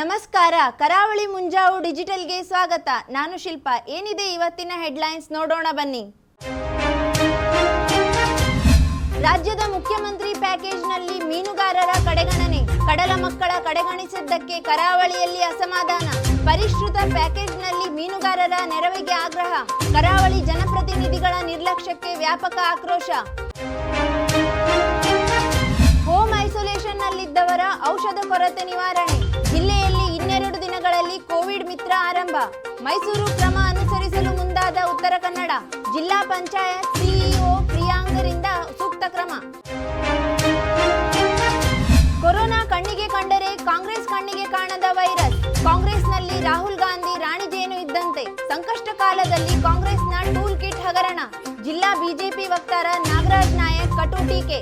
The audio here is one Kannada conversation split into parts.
ನಮಸ್ಕಾರ, ಕರಾವಳಿ ಮುಂಜಾವು ಡಿಜಿಟಲ್ಗೆ ಸ್ವಾಗತ. ನಾನು ಶಿಲ್ಪ. ಏನಿದೆ ಇವತ್ತಿನ ಹೆಡ್ಲೈನ್ಸ್ ನೋಡೋಣ ಬನ್ನಿ. ರಾಜ್ಯದ ಮುಖ್ಯಮಂತ್ರಿ ಪ್ಯಾಕೇಜ್ನಲ್ಲಿ ಮೀನುಗಾರರ ಕಡೆಗಣನೆ. ಕಡಲ ಮಕ್ಕಳ ಕಡೆಗಣಿಸಿದ್ದಕ್ಕೆ ಕರಾವಳಿಯಲ್ಲಿ ಅಸಮಾಧಾನ. ಪರಿಷ್ಕೃತ ಪ್ಯಾಕೇಜ್ನಲ್ಲಿ ಮೀನುಗಾರರ ನೆರವಿಗೆ ಆಗ್ರಹ. ಕರಾವಳಿ ಜನಪ್ರತಿನಿಧಿಗಳ ನಿರ್ಲಕ್ಷ್ಯಕ್ಕೆ ವ್ಯಾಪಕ ಆಕ್ರೋಶ. ಐಸೋಲೇಷನ್ನಲ್ಲಿದ್ದವರ ಔಷಧ ಕೊರತೆ ನಿವಾರಣೆ. ಜಿಲ್ಲೆಯಲ್ಲಿ ಇನ್ನೆರಡು ದಿನಗಳಲ್ಲಿ ಕೋವಿಡ್ ಮಿತ್ರ ಆರಂಭ. ಮೈಸೂರು ಕ್ರಮ ಅನುಸರಿಸಲು ಮುಂದಾದ ಉತ್ತರ ಕನ್ನಡ. ಜಿಲ್ಲಾ ಪಂಚಾಯತ್ ಸಿಇಒ ಪ್ರಿಯಾಂಗರಿಂದ ಸೂಕ್ತ ಕ್ರಮ. ಕೊರೋನಾ ಕಣ್ಣಿಗೆ ಕಂಡರೆ ಕಾಂಗ್ರೆಸ್ ಕಣ್ಣಿಗೆ ಕಾಣದ ವೈರಸ್. ಕಾಂಗ್ರೆಸ್ನಲ್ಲಿ ರಾಹುಲ್ ಗಾಂಧಿ ರಾಣಿ ಜೇನು ಇದ್ದಂತೆ. ಸಂಕಷ್ಟ ಕಾಲದಲ್ಲಿ ಕಾಂಗ್ರೆಸ್ನ ಟೂಲ್ ಕಿಟ್ ಹಗರಣ. ಜಿಲ್ಲಾ ಬಿಜೆಪಿ ವಕ್ತಾರ ನಾಗರಾಜ್ ನಾಯಕ್ ಕಟು ಟೀಕೆ.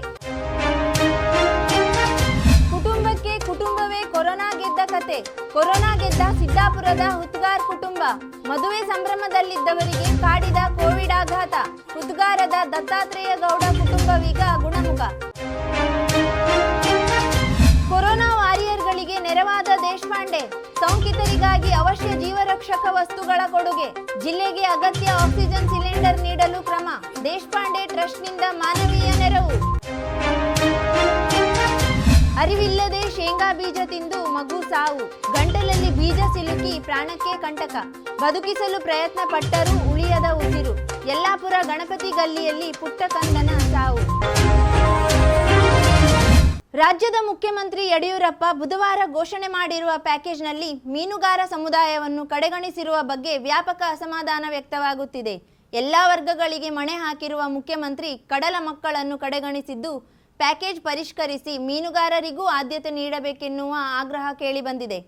ಕತೆ ಕೊರೋನಾ ಗೆದ್ದ ಸಿದ್ದಾಪುರದ ಹುತ್ಗಾರ್ ಕುಟುಂಬ. ಮದುವೆ ಸಂಭ್ರಮದಲ್ಲಿದ್ದವರಿಗೆ ಕಾಡಿದ ಕೋವಿಡ್ ಆಘಾತ ಹುದ್ಗಾರದ ದತ್ತಾತ್ರೇಯ ಗೌಡ ಕುಟುಂಬವೀಗ ಗುಣಮುಖ. ಕೊರೋನಾ ವಾರಿಯರ್ಗಳಿಗೆ ನೆರವಾದ ದೇಶಪಾಂಡೆ. ಸೋಂಕಿತರಿಗಾಗಿ ಅವಶ್ಯ ಜೀವರಕ್ಷಕ ವಸ್ತುಗಳ ಕೊಡುಗೆ. ಜಿಲ್ಲೆಗೆ ಅಗತ್ಯ ಆಕ್ಸಿಜನ್ ಸಿಲಿಂಡರ್ ನೀಡಲು ಕ್ರಮ. ದೇಶಪಾಂಡೆ ಟ್ರಸ್ಟ್ನಿಂದ ಮಾನವೀಯ ನೆರವು. ಅರಿವಿಲ್ಲದೆ ಶೇಂಗಾ ಬೀಜ ತಿಂದು ಮಗು ಸಾವು. ಗಂಟಲಲ್ಲಿ ಬೀಜ ಸಿಲುಕಿ ಪ್ರಾಣಕ್ಕೆ ಕಂಟಕ. ಬದುಕಿಸಲು ಪ್ರಯತ್ನ ಪಟ್ಟರೂ ಉಳಿಯದ ಉಸಿರು. ಯಲ್ಲಾಪುರ ಗಣಪತಿ ಗಲ್ಲಿಯಲ್ಲಿ ಪುಟ್ಟ ಕಂದನ ಸಾವು. ರಾಜ್ಯದ ಮುಖ್ಯಮಂತ್ರಿ ಯಡಿಯೂರಪ್ಪ ಬುಧವಾರ ಘೋಷಣೆ ಮಾಡಿರುವ ಪ್ಯಾಕೇಜ್ನಲ್ಲಿ ಮೀನುಗಾರ ಸಮುದಾಯವನ್ನು ಕಡೆಗಣಿಸಿರುವ ಬಗ್ಗೆ ವ್ಯಾಪಕ ಅಸಮಾಧಾನ ವ್ಯಕ್ತವಾಗುತ್ತಿದೆ. ಎಲ್ಲಾ ವರ್ಗಗಳಿಗೆ ಮಣೆ ಹಾಕಿರುವ ಮುಖ್ಯಮಂತ್ರಿ ಕಡಲ ಮಕ್ಕಳನ್ನು ಕಡೆಗಣಿಸಿದ್ದು ಪ್ಯಾಕೇಜ್ ಪರಿಷ್ಕರಿಸಿ ಮೀನುಗಾರರಿಗೂ ಆದ್ಯತೆ ನೀಡಬೇಕೆನ್ನುವ ಆಗ್ರಹ ಕೇಳಿಬಂದಿದೆ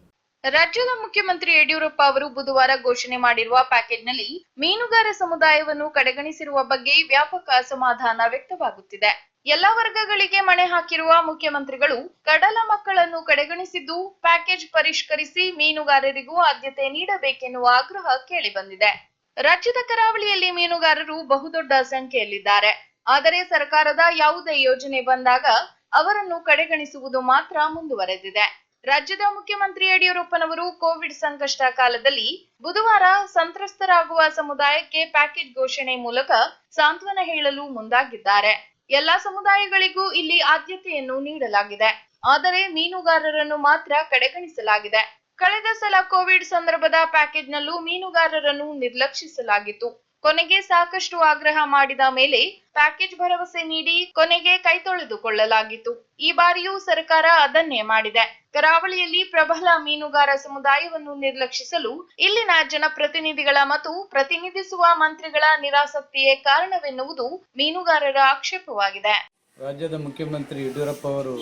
ರಾಜ್ಯದ ಮುಖ್ಯಮಂತ್ರಿ ಯಡಿಯೂರಪ್ಪ ಅವರು ಬುಧವಾರ ಘೋಷಣೆ ಮಾಡಿರುವ ಪ್ಯಾಕೇಜ್ನಲ್ಲಿ ಮೀನುಗಾರ ಸಮುದಾಯವನ್ನು ಕಡೆಗಣಿಸಿರುವ ಬಗ್ಗೆ ವ್ಯಾಪಕ ಅಸಮಾಧಾನ ವ್ಯಕ್ತವಾಗುತ್ತಿದೆ. ಎಲ್ಲ ವರ್ಗಗಳಿಗೆ ಮಣೆ ಹಾಕಿರುವ ಮುಖ್ಯಮಂತ್ರಿಗಳು ಕಡಲ ಮಕ್ಕಳನ್ನು ಕಡೆಗಣಿಸಿದ್ದು ಪ್ಯಾಕೇಜ್ ಪರಿಷ್ಕರಿಸಿ ಮೀನುಗಾರರಿಗೂ ಆದ್ಯತೆ ನೀಡಬೇಕೆನ್ನುವ ಆಗ್ರಹ ಕೇಳಿಬಂದಿದೆ ರಾಜ್ಯದ ಕರಾವಳಿಯಲ್ಲಿ ಮೀನುಗಾರರು ಬಹುದೊಡ್ಡ ಸಂಖ್ಯೆಯಲ್ಲಿದ್ದಾರೆ. ಆದರೆ ಸರ್ಕಾರದ ಯಾವುದೇ ಯೋಜನೆ ಬಂದಾಗ ಅವರನ್ನು ಕಡೆಗಣಿಸುವುದು ಮಾತ್ರ ಮುಂದುವರೆದಿದೆ. ರಾಜ್ಯದ ಮುಖ್ಯಮಂತ್ರಿ ಯಡಿಯೂರಪ್ಪನವರು ಕೋವಿಡ್ ಸಂಕಷ್ಟ ಕಾಲದಲ್ಲಿ ಬುಧವಾರ ಸಂತ್ರಸ್ತರಾಗುವ ಸಮುದಾಯಕ್ಕೆ ಪ್ಯಾಕೇಜ್ ಘೋಷಣೆ ಮೂಲಕ ಸಾಂತ್ವನ ಹೇಳಲು ಮುಂದಾಗಿದ್ದಾರೆ. ಎಲ್ಲಾ ಸಮುದಾಯಗಳಿಗೂ ಇಲ್ಲಿ ಆದ್ಯತೆಯನ್ನು ನೀಡಲಾಗಿದೆ. ಆದರೆ ಮೀನುಗಾರರನ್ನು ಮಾತ್ರ ಕಡೆಗಣಿಸಲಾಗಿದೆ. ಕಳೆದ ಸಲ ಕೋವಿಡ್ ಸಂದರ್ಭದ ಪ್ಯಾಕೇಜ್ನಲ್ಲೂ ಮೀನುಗಾರರನ್ನು ನಿರ್ಲಕ್ಷಿಸಲಾಗಿತ್ತು. ಕೊನೆಗೆ ಸಾಕಷ್ಟು ಆಗ್ರಹ ಮಾಡಿದ ಮೇಲೆ ಪ್ಯಾಕೇಜ್ ಭರವಸೆ ನೀಡಿ ಕೊನೆಗೆ ಕೈ ತೊಳೆದುಕೊಳ್ಳಲಾಗಿತ್ತು. ಈ ಬಾರಿಯೂ ಸರ್ಕಾರ ಅದನ್ನೇ ಮಾಡಿದೆ. ಕರಾವಳಿಯಲ್ಲಿ ಪ್ರಬಲ ಮೀನುಗಾರ ಸಮುದಾಯವನ್ನು ನಿರ್ಲಕ್ಷಿಸಲು ಇಲ್ಲಿನ ಜನಪ್ರತಿನಿಧಿಗಳ ಮತ್ತು ಪ್ರತಿನಿಧಿಸುವ ಮಂತ್ರಿಗಳ ನಿರಾಸಕ್ತಿಯೇ ಕಾರಣವೆನ್ನುವುದು ಮೀನುಗಾರರ ಆಕ್ಷೇಪವಾಗಿದೆ. ರಾಜ್ಯದ ಮುಖ್ಯಮಂತ್ರಿ ಯಡಿಯೂರಪ್ಪ ಅವರು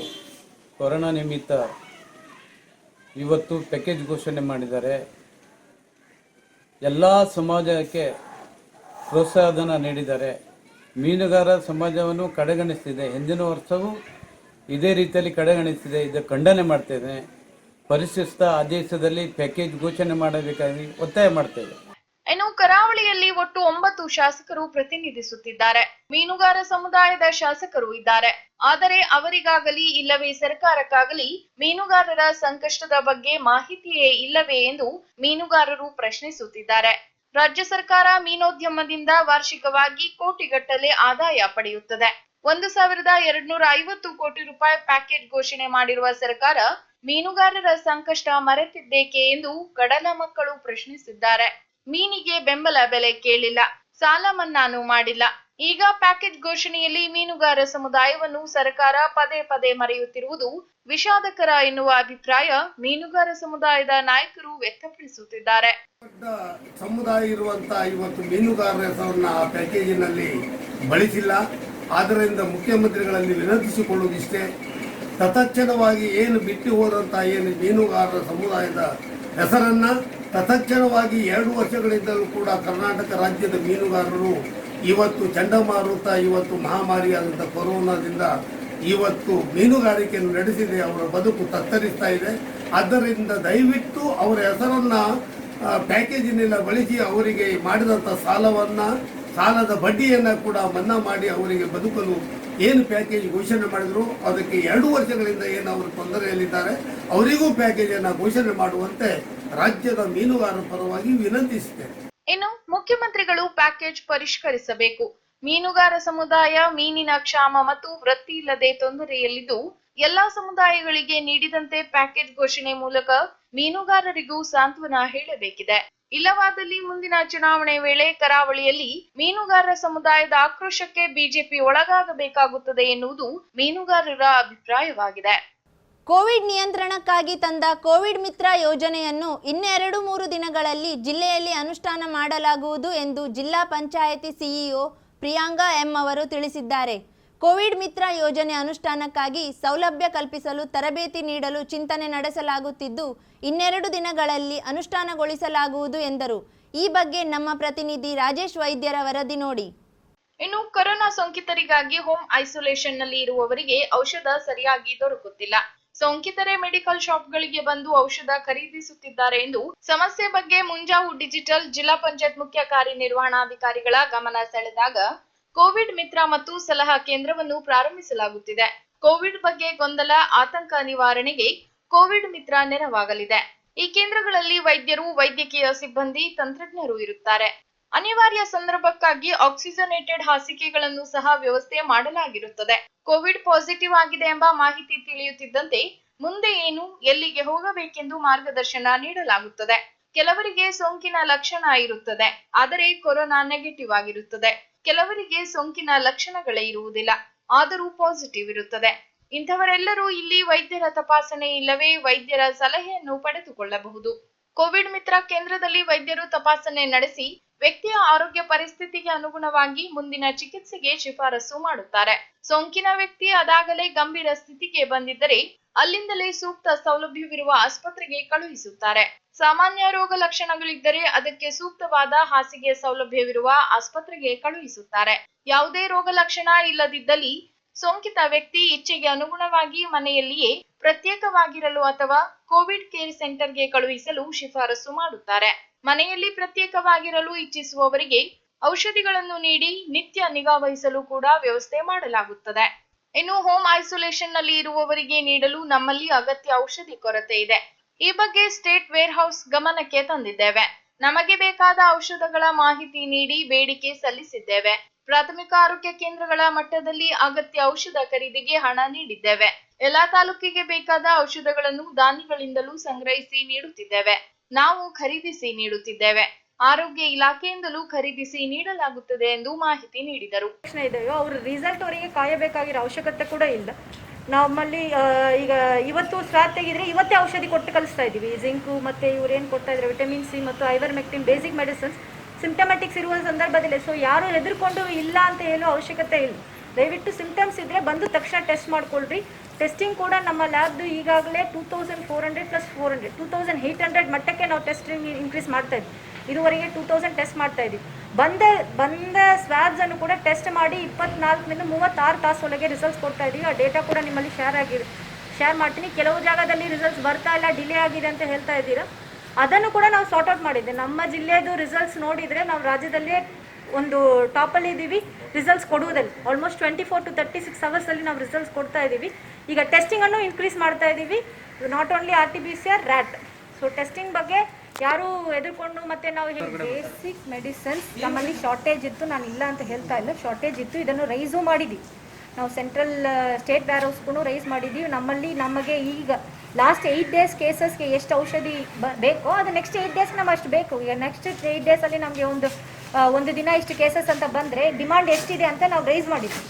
ಕೊರೋನಾ ನಿಮಿತ್ತ ಇವತ್ತು ಪ್ಯಾಕೇಜ್ ಘೋಷಣೆ ಮಾಡಿದ್ದಾರೆ. ಎಲ್ಲ ಸಮಾಜಕ್ಕೆ ಪ್ರೋತ್ಸಾಹಧನ ನೀಡಿದ್ದಾರೆ ಮೀನುಗಾರ ಸಮಾಜವನ್ನು ಕಡೆಗಣಿಸ್ತಿದೆ. ಹಿಂದಿನ ವರ್ಷವೂ ಇದೇ ರೀತಿಯಲ್ಲಿ ಕಡೆಗಣಿಸ್ತಿದೆ. ಇದು ಖಂಡನೆ ಮಾಡ್ತೇನೆ ಪರಿಶಿಷ್ಟ ಆದೇಶದಲ್ಲಿ ಪ್ಯಾಕೇಜ್ ಘೋಷಣೆ ಮಾಡಬೇಕಾಗಿ ಒತ್ತಾಯ ಮಾಡ್ತೇವೆ ಇನ್ನು ಕರಾವಳಿಯಲ್ಲಿ ಒಟ್ಟು ಒಂಬತ್ತು ಶಾಸಕರು ಪ್ರತಿನಿಧಿಸುತ್ತಿದ್ದಾರೆ. ಮೀನುಗಾರ ಸಮುದಾಯದ ಶಾಸಕರು ಇದ್ದಾರೆ. ಆದರೆ ಅವರಿಗಾಗಲಿ ಇಲ್ಲವೇ ಸರ್ಕಾರಕ್ಕಾಗಲಿ ಮೀನುಗಾರರ ಸಂಕಷ್ಟದ ಬಗ್ಗೆ ಮಾಹಿತಿಯೇ ಇಲ್ಲವೇ ಎಂದು ಮೀನುಗಾರರು ಪ್ರಶ್ನಿಸುತ್ತಿದ್ದಾರೆ. ರಾಜ್ಯ ಸರ್ಕಾರ ಮೀನೋದ್ಯಮದಿಂದ ವಾರ್ಷಿಕವಾಗಿ ಕೋಟಿಗಟ್ಟಲೆ ಆದಾಯ ಪಡೆಯುತ್ತದೆ. ಒಂದು ಸಾವಿರದ ಎರಡ್ನೂರ ಐವತ್ತು ಕೋಟಿ ರೂಪಾಯಿ ಪ್ಯಾಕೇಜ್ ಘೋಷಣೆ ಮಾಡಿರುವ ಸರ್ಕಾರ ಮೀನುಗಾರರ ಸಂಕಷ್ಟ ಮರೆತಿದ್ದೇಕೆ ಎಂದು ಕಡಲ ಮಕ್ಕಳು ಪ್ರಶ್ನಿಸಿದ್ದಾರೆ. ಮೀನಿಗೆ ಬೆಂಬಲ ಬೆಲೆ ಕೇಳಿಲ್ಲ. ಸಾಲ ಮನ್ನಾನು ಮಾಡಿಲ್ಲ. ಈಗ ಪ್ಯಾಕೇಜ್ ಘೋಷಣೆಯಲ್ಲಿ ಮೀನುಗಾರ ಸಮುದಾಯವನ್ನು ಸರ್ಕಾರ ಪದೇ ಪದೇ ಮರೆಯುತ್ತಿರುವುದು ವಿಷಾದಕರ ಎನ್ನುವ ಅಭಿಪ್ರಾಯ ಮೀನುಗಾರ ಸಮುದಾಯದ ನಾಯಕರು ವ್ಯಕ್ತಪಡಿಸುತ್ತಿದ್ದಾರೆ. ಸಮುದಾಯ ಇರುವಂತಹ ಇವತ್ತು ಮೀನುಗಾರರ ಹೆಸರನ್ನ ಪ್ಯಾಕೇಜಿನಲ್ಲಿ ಬಳಸಿಲ್ಲ. ಆದ್ದರಿಂದ ಮುಖ್ಯಮಂತ್ರಿಗಳಲ್ಲಿ ವಿನಂತಿಸಿಕೊಳ್ಳುವುದಿಷ್ಟೇ ತತಕ್ಷಣವಾಗಿ ಏನು ಬಿಟ್ಟು ಹೋದಂತ ಏನು ಮೀನುಗಾರರ ಸಮುದಾಯದ ಹೆಸರನ್ನ ತತಕ್ಷಣವಾಗಿ ಎರಡು ವರ್ಷಗಳಿಂದಲೂ ಕೂಡ ಕರ್ನಾಟಕ ರಾಜ್ಯದ ಮೀನುಗಾರರು ಇವತ್ತು ಚಂಡಮಾರುತ, ಇವತ್ತು ಮಹಾಮಾರಿಯಾದಂಥ ಕೊರೋನಾದಿಂದ ಇವತ್ತು ಮೀನುಗಾರಿಕೆಯನ್ನು ನಡೆಸಿದೆ, ಅವರ ಬದುಕು ತತ್ತರಿಸ್ತಾ ಇದೆ. ಆದ್ದರಿಂದ ದಯವಿಟ್ಟು ಅವರ ಹೆಸರನ್ನು ಪ್ಯಾಕೇಜಿನೆಲ್ಲ ಬಳಸಿ ಅವರಿಗೆ ಮಾಡಿದಂಥ ಸಾಲವನ್ನು, ಸಾಲದ ಬಡ್ಡಿಯನ್ನು ಕೂಡ ಮನ್ನಾ ಮಾಡಿ ಅವರಿಗೆ ಬದುಕಲು ಏನು ಪ್ಯಾಕೇಜ್ ಘೋಷಣೆ ಮಾಡಿದ್ರು, ಅದಕ್ಕೆ ಎರಡು ವರ್ಷಗಳಿಂದ ಏನು ಅವರು ತೊಂದರೆಯಲ್ಲಿದ್ದಾರೆ, ಅವರಿಗೂ ಪ್ಯಾಕೇಜನ್ನು ಘೋಷಣೆ ಮಾಡುವಂತೆ ರಾಜ್ಯದ ಮೀನುಗಾರರ ಪರವಾಗಿ ವಿನಂತಿಸಿದ್ದೇನೆ ಇನ್ನು ಮುಖ್ಯಮಂತ್ರಿಗಳು ಪ್ಯಾಕೇಜ್ ಪರಿಷ್ಕರಿಸಬೇಕು. ಮೀನುಗಾರ ಸಮುದಾಯ, ಮೀನಿನ ಕ್ಷಾಮ ಮತ್ತು ವೃತ್ತಿ ಇಲ್ಲದೆ ತೊಂದರೆಯಲ್ಲಿದ್ದು, ಎಲ್ಲಾ ಸಮುದಾಯಗಳಿಗೆ ನೀಡಿದಂತೆ ಪ್ಯಾಕೇಜ್ ಘೋಷಣೆ ಮೂಲಕ ಮೀನುಗಾರರಿಗೂ ಸಾಂತ್ವನ ಹೇಳಬೇಕಿದೆ. ಇಲ್ಲವಾದಲ್ಲಿ ಮುಂದಿನ ಚುನಾವಣೆ ವೇಳೆ ಕರಾವಳಿಯಲ್ಲಿ ಮೀನುಗಾರರ ಸಮುದಾಯದ ಆಕ್ರೋಶಕ್ಕೆ ಬಿಜೆಪಿ ಒಳಗಾಗಬೇಕಾಗುತ್ತದೆ ಎನ್ನುವುದು ಮೀನುಗಾರರ ಅಭಿಪ್ರಾಯವಾಗಿದೆ. ಕೋವಿಡ್ ನಿಯಂತ್ರಣಕ್ಕಾಗಿ ತಂದ ಕೋವಿಡ್ ಮಿತ್ರ ಯೋಜನೆಯನ್ನು ಇನ್ನೆರಡು ಮೂರು ದಿನಗಳಲ್ಲಿ ಜಿಲ್ಲೆಯಲ್ಲಿ ಅನುಷ್ಠಾನ ಮಾಡಲಾಗುವುದು ಎಂದು ಜಿಲ್ಲಾ ಪಂಚಾಯಿತಿ ಸಿಇಒ ಪ್ರಿಯಾಂಕಾ ಎಂ ಅವರು ತಿಳಿಸಿದ್ದಾರೆ. ಕೋವಿಡ್ ಮಿತ್ರ ಯೋಜನೆ ಅನುಷ್ಠಾನಕ್ಕಾಗಿ ಸೌಲಭ್ಯ ಕಲ್ಪಿಸಲು ತರಬೇತಿ ನೀಡಲು ಚಿಂತನೆ ನಡೆಸಲಾಗುತ್ತಿದ್ದು, ಇನ್ನೆರಡು ದಿನಗಳಲ್ಲಿ ಅನುಷ್ಠಾನಗೊಳಿಸಲಾಗುವುದು ಎಂದರು. ಈ ಬಗ್ಗೆ ನಮ್ಮ ಪ್ರತಿನಿಧಿ ರಾಜೇಶ್ ವೈದ್ಯರ ವರದಿ ನೋಡಿ. ಇನ್ನು ಕೊರೋನಾ ಸೋಂಕಿತರಿಗಾಗಿ ಹೋಮ್ ಐಸೋಲೇಷನ್ನಲ್ಲಿ ಇರುವವರಿಗೆ ಔಷಧ ಸರಿಯಾಗಿ ದೊರಕುತ್ತಿಲ್ಲ. ಸೋಂಕಿತರೆ ಮೆಡಿಕಲ್ ಶಾಪ್ಗಳಿಗೆ ಬಂದು ಔಷಧ ಖರೀದಿಸುತ್ತಿದ್ದಾರೆ ಎಂದು ಸಮಸ್ಯೆ ಬಗ್ಗೆ ಮುಂಜಾವು ಡಿಜಿಟಲ್ ಜಿಲ್ಲಾ ಪಂಚಾಯತ್ ಮುಖ್ಯ ಕಾರ್ಯನಿರ್ವಹಣಾಧಿಕಾರಿಗಳ ಗಮನ ಸೆಳೆದಾಗ ಕೋವಿಡ್ ಮಿತ್ರ ಮತ್ತು ಸಲಹಾ ಕೇಂದ್ರವನ್ನು ಪ್ರಾರಂಭಿಸಲಾಗುತ್ತಿದೆ. ಕೋವಿಡ್ ಬಗ್ಗೆ ಗೊಂದಲ, ಆತಂಕ ನಿವಾರಣೆಗೆ ಕೋವಿಡ್ ಮಿತ್ರ ನೆರವಾಗಲಿದೆ. ಈ ಕೇಂದ್ರಗಳಲ್ಲಿ ವೈದ್ಯರು, ವೈದ್ಯಕೀಯ ಸಿಬ್ಬಂದಿ, ತಂತ್ರಜ್ಞರು ಇರುತ್ತಾರೆ. ಅನಿವಾರ್ಯ ಸಂದರ್ಭಕ್ಕಾಗಿ ಆಕ್ಸಿಜನೇಟೆಡ್ ಹಾಸಿಗೆಗಳನ್ನು ಸಹ ವ್ಯವಸ್ಥೆ ಮಾಡಲಾಗಿರುತ್ತದೆ. ಕೋವಿಡ್ ಪಾಸಿಟಿವ್ ಆಗಿದೆ ಎಂಬ ಮಾಹಿತಿ ತಿಳಿಯುತ್ತಿದ್ದಂತೆ ಮುಂದೆ ಏನು, ಎಲ್ಲಿಗೆ ಹೋಗಬೇಕೆಂದು ಮಾರ್ಗದರ್ಶನ ನೀಡಲಾಗುತ್ತದೆ. ಕೆಲವರಿಗೆ ಸೋಂಕಿನ ಲಕ್ಷಣ ಇರುತ್ತದೆ, ಆದರೆ ಕೊರೋನಾ ನೆಗೆಟಿವ್ ಆಗಿರುತ್ತದೆ. ಕೆಲವರಿಗೆ ಸೋಂಕಿನ ಲಕ್ಷಣಗಳೇ ಇರುವುದಿಲ್ಲ, ಆದರೂ ಪಾಸಿಟಿವ್ ಇರುತ್ತದೆ. ಇಂಥವರೆಲ್ಲರೂ ಇಲ್ಲಿ ವೈದ್ಯರ ತಪಾಸಣೆ ಇಲ್ಲವೇ ವೈದ್ಯರ ಸಲಹೆಯನ್ನು ಪಡೆದುಕೊಳ್ಳಬಹುದು. ಕೋವಿಡ್ ಮಿತ್ರ ಕೇಂದ್ರದಲ್ಲಿ ವೈದ್ಯರು ತಪಾಸಣೆ ನಡೆಸಿ ವ್ಯಕ್ತಿಯ ಆರೋಗ್ಯ ಪರಿಸ್ಥಿತಿಗೆ ಅನುಗುಣವಾಗಿ ಮುಂದಿನ ಚಿಕಿತ್ಸೆಗೆ ಶಿಫಾರಸು ಮಾಡುತ್ತಾರೆ. ಸೋಂಕಿನ ವ್ಯಕ್ತಿ ಅದಾಗಲೇ ಗಂಭೀರ ಸ್ಥಿತಿಗೆ ಬಂದಿದ್ದರೆ ಅಲ್ಲಿಂದಲೇ ಸೂಕ್ತ ಸೌಲಭ್ಯವಿರುವ ಆಸ್ಪತ್ರೆಗೆ ಕಳುಹಿಸುತ್ತಾರೆ. ಸಾಮಾನ್ಯ ರೋಗ ಲಕ್ಷಣಗಳಿದ್ದರೆ ಅದಕ್ಕೆ ಸೂಕ್ತವಾದ ಹಾಸಿಗೆ ಸೌಲಭ್ಯವಿರುವ ಆಸ್ಪತ್ರೆಗೆ ಕಳುಹಿಸುತ್ತಾರೆ. ಯಾವುದೇ ರೋಗ ಲಕ್ಷಣ ಇಲ್ಲದಿದ್ದಲ್ಲಿ ಸೋಂಕಿತ ವ್ಯಕ್ತಿ ಇಚ್ಛೆಗೆ ಅನುಗುಣವಾಗಿ ಮನೆಯಲ್ಲಿಯೇ ಪ್ರತ್ಯೇಕವಾಗಿರಲು ಅಥವಾ ಕೋವಿಡ್ ಕೇರ್ ಸೆಂಟರ್ಗೆ ಕಳುಹಿಸಲು ಶಿಫಾರಸು ಮಾಡುತ್ತಾರೆ. ಮನೆಯಲ್ಲಿ ಪ್ರತ್ಯೇಕವಾಗಿರಲು ಇಚ್ಛಿಸುವವರಿಗೆ ಔಷಧಿಗಳನ್ನು ನೀಡಿ ನಿತ್ಯ ನಿಗಾ ವಹಿಸಲು ಕೂಡ ವ್ಯವಸ್ಥೆ ಮಾಡಲಾಗುತ್ತದೆ. ಇನ್ನು ಹೋಮ್ ಐಸೋಲೇಷನ್ನಲ್ಲಿ ಇರುವವರಿಗೆ ನೀಡಲು ನಮ್ಮಲ್ಲಿ ಅಗತ್ಯ ಔಷಧಿ ಕೊರತೆ ಇದೆ. ಈ ಬಗ್ಗೆ ಸ್ಟೇಟ್ ವೇರ್ ಹೌಸ್ ಗಮನಕ್ಕೆ ತಂದಿದ್ದೇವೆ. ನಮಗೆ ಬೇಕಾದ ಔಷಧಗಳ ಮಾಹಿತಿ ನೀಡಿ ಬೇಡಿಕೆ ಸಲ್ಲಿಸಿದ್ದೇವೆ. ಪ್ರಾಥಮಿಕ ಆರೋಗ್ಯ ಕೇಂದ್ರಗಳ ಮಟ್ಟದಲ್ಲಿ ಅಗತ್ಯ ಔಷಧ ಖರೀದಿಗೆ ಹಣ ನೀಡಿದ್ದೇವೆ. ಎಲ್ಲಾ ತಾಲೂಕಿಗೆ ಬೇಕಾದ ಔಷಧಗಳನ್ನು ದಾನಿಗಳಿಂದಲೂ ಸಂಗ್ರಹಿಸಿ ನೀಡುತ್ತಿದ್ದೇವೆ. ನಾವು ಖರೀದಿಸಿ ನೀಡುತ್ತಿದ್ದೇವೆ. ಆರೋಗ್ಯ ಇಲಾಖೆಯಿಂದಲೂ ಖರೀದಿಸಿ ನೀಡಲಾಗುತ್ತದೆ ಎಂದು ಮಾಹಿತಿ ನೀಡಿದರು. ಪ್ರಶ್ನೆ ಇದೆಯೋ ಅವರು ರಿಸಲ್ಟ್ ಅವರಿಗೆ ಕಾಯಬೇಕಾಗಿರೋ ಅವಶ್ಯಕತೆ ಕೂಡ ಇಲ್ಲ. ನಮ್ಮಲ್ಲಿ ಈಗ ಇವತ್ತು ಸ್ಟಾರ್ಟ್ ತೆಗಿದ್ರೆ ಇವತ್ತೇ ಔಷಧಿ ಕೊಟ್ಟು ಕಲಿಸ್ತಾ ಇದ್ದೀವಿ. ಜಿಂಕು ಮತ್ತೆ ಇವ್ರು ಏನು ಕೊಡ್ತಾ ಇದ್ದಾರೆ ವಿಟಮಿನ್ ಸಿ ಮತ್ತು ivermectin basic medicines symptomatics ಇರುವ ಸಂದರ್ಭದಲ್ಲಿ ಸೊ ಯಾರು ಹೆದರ್ಕೊಂಡು ಇಲ್ಲ ಅಂತ ಹೇಳೋ ಅವಶ್ಯಕತೆ ಇಲ್ಲ. ದಯವಿಟ್ಟು ಸಿಂಪ್ಟಮ್ಸ್ ಇದ್ದರೆ ಬಂದು ತಕ್ಷಣ ಟೆಸ್ಟ್ ಮಾಡ್ಕೊಳ್ರಿ. ಟೆಸ್ಟಿಂಗ್ ಕೂಡ ನಮ್ಮ ಲ್ಯಾಬ್ದು ಈಗಾಗಲೇ two thousand four hundred plus four hundred two thousand eight hundred ಮಟ್ಟಕ್ಕೆ ನಾವು ಟೆಸ್ಟಿಂಗ್ ಇನ್ಕ್ರೀಸ್ ಮಾಡ್ತಾ ಇದ್ವಿ. ಇದುವರೆಗೆ ಟೂ ತೌಸಂಡ್ ಟೆಸ್ಟ್ ಮಾಡ್ತಾ ಇದ್ವಿ. ಬಂದ ಬಂದ ಸ್ವಾಬ್ಸ್ ಅನ್ನು ಕೂಡ ಟೆಸ್ಟ್ ಮಾಡಿ ಇಪ್ಪತ್ನಾಲ್ಕರಿಂದ ಮೂವತ್ತಾರು ತಾಸು ಒಳಗೆ ರಿಸಲ್ಟ್ಸ್ ಕೊಡ್ತಾ ಇದ್ದೀವಿ ಆ ಡೇಟಾ ಕೂಡ ನಿಮ್ಮಲ್ಲಿ ಶೇರ್ ಆಗಿದೆ. ಶೇರ್ ಮಾಡ್ತೀನಿ. ಕೆಲವು ಜಾಗದಲ್ಲಿ ರಿಸಲ್ಟ್ಸ್ ಬರ್ತಾ ಇಲ್ಲ ಡಿಲೇ ಆಗಿದೆ ಅಂತ ಹೇಳ್ತಾ ಇದ್ದೀರಾ. ಅದನ್ನು ಕೂಡ ನಾವು ಸಾರ್ಟ್ ಔಟ್ ಮಾಡಿದ್ದೆ. ನಮ್ಮ ಜಿಲ್ಲೆದು ರಿಸಲ್ಟ್ಸ್ ನೋಡಿದರೆ ನಾವು ರಾಜ್ಯದಲ್ಲೇ ಒಂದು ಟಾಪಲ್ಲಿ ಇದ್ದೀವಿ results ಕೊಡುವುದಲ್ಲಿ. Almost twenty four to thirty six ಅವರ್ಸಲ್ಲಿ ನಾವು ರಿಸಲ್ಟ್ಸ್ ಕೊಡ್ತಾ ಇದ್ದೀವಿ ಈಗ ಟೆಸ್ಟಿಂಗನ್ನು ಇನ್ಕ್ರೀಸ್ ಮಾಡ್ತಾ ಇದ್ದೀವಿ not only R T P C R RAT so testing ಬಗ್ಗೆ ಯಾರು ಎದುರ್ಕೊಂಡು ಮತ್ತೆ ನಾವು ಬೇಸಿಕ್ ಮೆಡಿಸಿನ್ಸ್ ನಮ್ಮಲ್ಲಿ ಶಾರ್ಟೇಜ್ ಇತ್ತು. ನಾನು ಇಲ್ಲ ಅಂತ ಹೇಳ್ತಾ ಇಲ್ಲ. ಶಾರ್ಟೇಜ್ ಇತ್ತು. ಇದನ್ನು ರೈಸು ಮಾಡಿದ್ದೀವಿ ನಾವು ಸೆಂಟ್ರಲ್ ಸ್ಟೇಟ್ ಬ್ಯಾರ್ ಹೌಸ್ಗೂ ರೈಸ್ ಮಾಡಿದ್ದೀವಿ ನಮ್ಮಲ್ಲಿ ನಮಗೆ ಈಗ ಲಾಸ್ಟ್ ಏಯ್ಟ್ ಡೇಸ್ ಕೇಸಸ್ಗೆ ಎಷ್ಟು ಔಷಧಿ ಬೇಕೋ ಅದು ನೆಕ್ಸ್ಟ್ ಏಯ್ಟ್ ಡೇಸ್ ನಮ್ಗೆ ಅಷ್ಟು ಬೇಕು. ಈಗ ನೆಕ್ಸ್ಟ್ ಏಯ್ಟ್ ಡೇಸಲ್ಲಿ ನಮಗೆ ಒಂದು ಒಂದು ದಿನ ಇಷ್ಟು ಕೇಸಸ್ ಅಂತ ಬಂದರೆ ಡಿಮಾಂಡ್ ಎಷ್ಟಿದೆ ಅಂತ ನಾವು ರೈಸ್ ಮಾಡಿದ್ವಿ.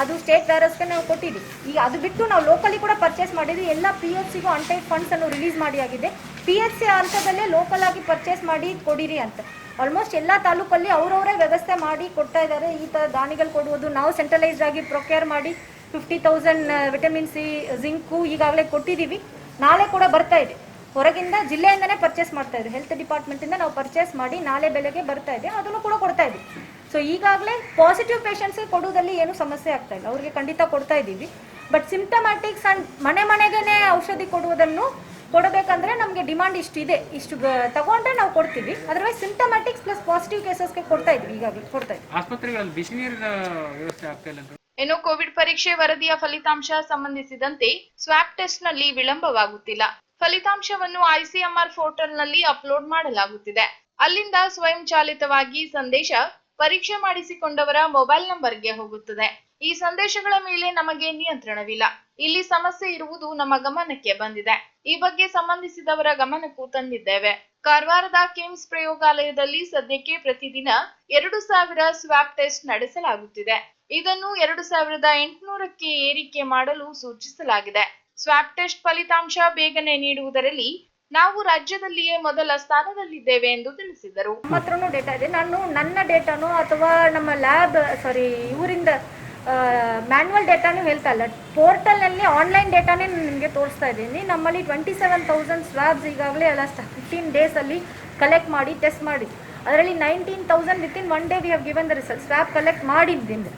ಅದು ಸ್ಟೇಟ್ ಬ್ಯಾರಸ್ಗೆ ನಾವು ಕೊಟ್ಟಿದ್ವಿ. ಈಗ ಅದು ಬಿಟ್ಟು ನಾವು ಲೋಕಲಿ ಕೂಡ ಪರ್ಚೇಸ್ ಮಾಡಿದ್ವಿ. ಎಲ್ಲ ಪಿ ಎಚ್ ಸಿಗೂ ಅನ್ಟೈಡ್ ಫಂಡ್ಸ್ ಅನ್ನು ರಿಲೀಸ್ ಮಾಡಿ ಆಗಿದೆ. ಪಿ ಎಚ್ ಸಿ ಹಂತದಲ್ಲೇ ಲೋಕಲ್ ಆಗಿ ಪರ್ಚೇಸ್ ಮಾಡಿ ಕೊಡಿರಿ ಅಂತ. ಆಲ್ಮೋಸ್ಟ್ ಎಲ್ಲ ತಾಲೂಕಲ್ಲಿ ಅವರವರೇ ವ್ಯವಸ್ಥೆ ಮಾಡಿ ಕೊಡ್ತಾ ಇದ್ದಾರೆ. ಈ ಥರ ದಾನಿಗಳು ಕೊಡುವುದು ನಾವು ಸೆಂಟ್ರಲೈಸ್ಡ್ ಆಗಿ ಪ್ರೊಕ್ಯೂರ್ ಮಾಡಿ fifty thousand vitamin C zinc ಈಗಾಗಲೇ ಕೊಟ್ಟಿದ್ದೀವಿ. ನಾಳೆ ಕೂಡ ಬರ್ತಾ ಇದೆ. ಹೊರಗಿಂದ ಜಿಲ್ಲೆಯಿಂದನೇ ಪರ್ಚೇಸ್ ಮಾಡ್ತಾ ಇದ್ದೀವಿ ಹೆಲ್ತ್ ಡಿಪಾರ್ಟ್ಮೆಂಟಿಂದ ನಾವು ಪರ್ಚೇಸ್ ಮಾಡಿ ನಾಳೆ ಬೆಳಗ್ಗೆ ಬರ್ತಾ ಇದೆ ಅದನ್ನು ಕೂಡ ಕೊಡ್ತಾ ಇದ್ದೀವಿ ಸೊ ಈಗಾಗಲೇ ಪಾಸಿಟಿವ್ ಪೇಷಂಟ್ಸ್ಗೆ ಕೊಡುವುದಲ್ಲಿ ಏನು ಸಮಸ್ಯೆ ಆಗ್ತಾ ಇಲ್ಲ. ಅವ್ರಿಗೆ ಖಂಡಿತ ಕೊಡ್ತಾ ಇದ್ದೀವಿ. ಬಟ್ ಸಿಂಪ್ಟಮ್ಯಾಟಿಕ್ಸ್ ಅಂಡ್ ಮನೆ ಮನೆಗೇನೆ ಔಷಧಿ ಕೊಡುವುದನ್ನು ಕೊಡಬೇಕಂದ್ರೆ ನಮಗೆ ಡಿಮಾಂಡ್ ಇಷ್ಟು ಇದೆ. ಇಷ್ಟು ತಗೊಂಡ್ರೆ ನಾವು ಕೊಡ್ತೀವಿ. ಅದರ್ವೈಸ್ ಸಿಂಪ್ಟಮ್ಯಾಟಿಕ್ಸ್ ಪ್ಲಸ್ ಪಾಸಿಟಿವ್ ಕೇಸಸ್ಗೆ ಕೊಡ್ತಾ ಇದ್ವಿ. ಈಗಾಗಲೇ ಕೊಡ್ತಾ ಇದ್ವಿ. ಆಸ್ಪತ್ರೆಗಳಲ್ಲಿ ಬಿಸಿನೀರಿನ ವ್ಯವಸ್ಥೆ ಆಗ್ತಾ ಇಲ್ಲ ಇನ್ನು ಕೋವಿಡ್ ಪರೀಕ್ಷೆ ವರದಿಯ ಫಲಿತಾಂಶ ಸಂಬಂಧಿಸಿದಂತೆ ಸ್ವಾಪ್ ಟೆಸ್ಟ್ನಲ್ಲಿ ವಿಳಂಬವಾಗುತ್ತಿಲ್ಲ. ಫಲಿತಾಂಶವನ್ನು ಐಸಿಎಂಆರ್ ಪೋರ್ಟಲ್ನಲ್ಲಿ ಅಪ್ಲೋಡ್ ಮಾಡಲಾಗುತ್ತಿದೆ. ಅಲ್ಲಿಂದ ಸ್ವಯಂಚಾಲಿತವಾಗಿ ಸಂದೇಶ ಪರೀಕ್ಷೆ ಮಾಡಿಸಿಕೊಂಡವರ ಮೊಬೈಲ್ ನಂಬರ್ಗೆ ಹೋಗುತ್ತದೆ. ಈ ಸಂದೇಶಗಳ ಮೇಲೆ ನಮಗೆ ನಿಯಂತ್ರಣವಿಲ್ಲ. ಇಲ್ಲಿ ಸಮಸ್ಯೆ ಇರುವುದು ನಮ್ಮ ಗಮನಕ್ಕೆ ಬಂದಿದೆ. ಈ ಬಗ್ಗೆ ಸಂಬಂಧಿಸಿದವರ ಗಮನಕ್ಕೂ ತಂದಿದ್ದೇವೆ. ಕಾರವಾರದ ಕಿಮ್ಸ್ ಪ್ರಯೋಗಾಲಯದಲ್ಲಿ ಸದ್ಯಕ್ಕೆ ಪ್ರತಿದಿನ ಎರಡು ಸಾವಿರ ಸ್ವಾಬ್ ಟೆಸ್ಟ್ ನಡೆಸಲಾಗುತ್ತಿದೆ. ಇದನ್ನು ಎರಡು ಸಾವಿರದ ಎಂಟುನೂರಕ್ಕೆ ಏರಿಕೆ ಮಾಡಲು ಸೂಚಿಸಲಾಗಿದೆ. ಸ್ವಾಬ್ ಟೆಸ್ಟ್ ಫಲಿತಾಂಶ ಬೇಗನೆ ನೀಡುವುದರಲ್ಲಿ ನಾವು ರಾಜ್ಯದಲ್ಲಿಯೇ ಮೊದಲ ಸ್ಥಾನದಲ್ಲಿದ್ದೇವೆ ಎಂದು ತಿಳಿಸಿದರು. ನಮ್ಮ ಹತ್ರನೂ ಡೇಟಾ ಇದೆ. ನಾನು ನನ್ನ ಡೇಟಾನು ಅಥವಾ ನಮ್ಮ ಲ್ಯಾಬ್ ಸಾರಿ ಇವರಿಂದ ಮ್ಯಾನ್ಯಲ್ ಡೇಟಾನು ಹೇಳ್ತಾ ಇಲ್ಲ. ಪೋರ್ಟಲ್ನಲ್ಲಿ ಆನ್ಲೈನ್ ಡೇಟಾನೇ ನಿಮಗೆ ತೋರಿಸ್ತಾ ಇದ್ದೀನಿ. ನಮ್ಮಲ್ಲಿ ಟ್ವೆಂಟಿ ಸೆವೆನ್ ತೌಸಂಡ್ ಸ್ವಾಬ್ಸ್ ಈಗಾಗಲೇ ಲಾಸ್ಟ್ ಫಿಫ್ಟೀನ್ ಡೇಸಲ್ಲಿ ಕಲೆಕ್ಟ್ ಮಾಡಿ ಟೆಸ್ಟ್ ಮಾಡಿ. ಅದರಲ್ಲಿ nineteen thousand within one day we have given the result swab collect ಮಾಡಿದ್ದೀನಿ.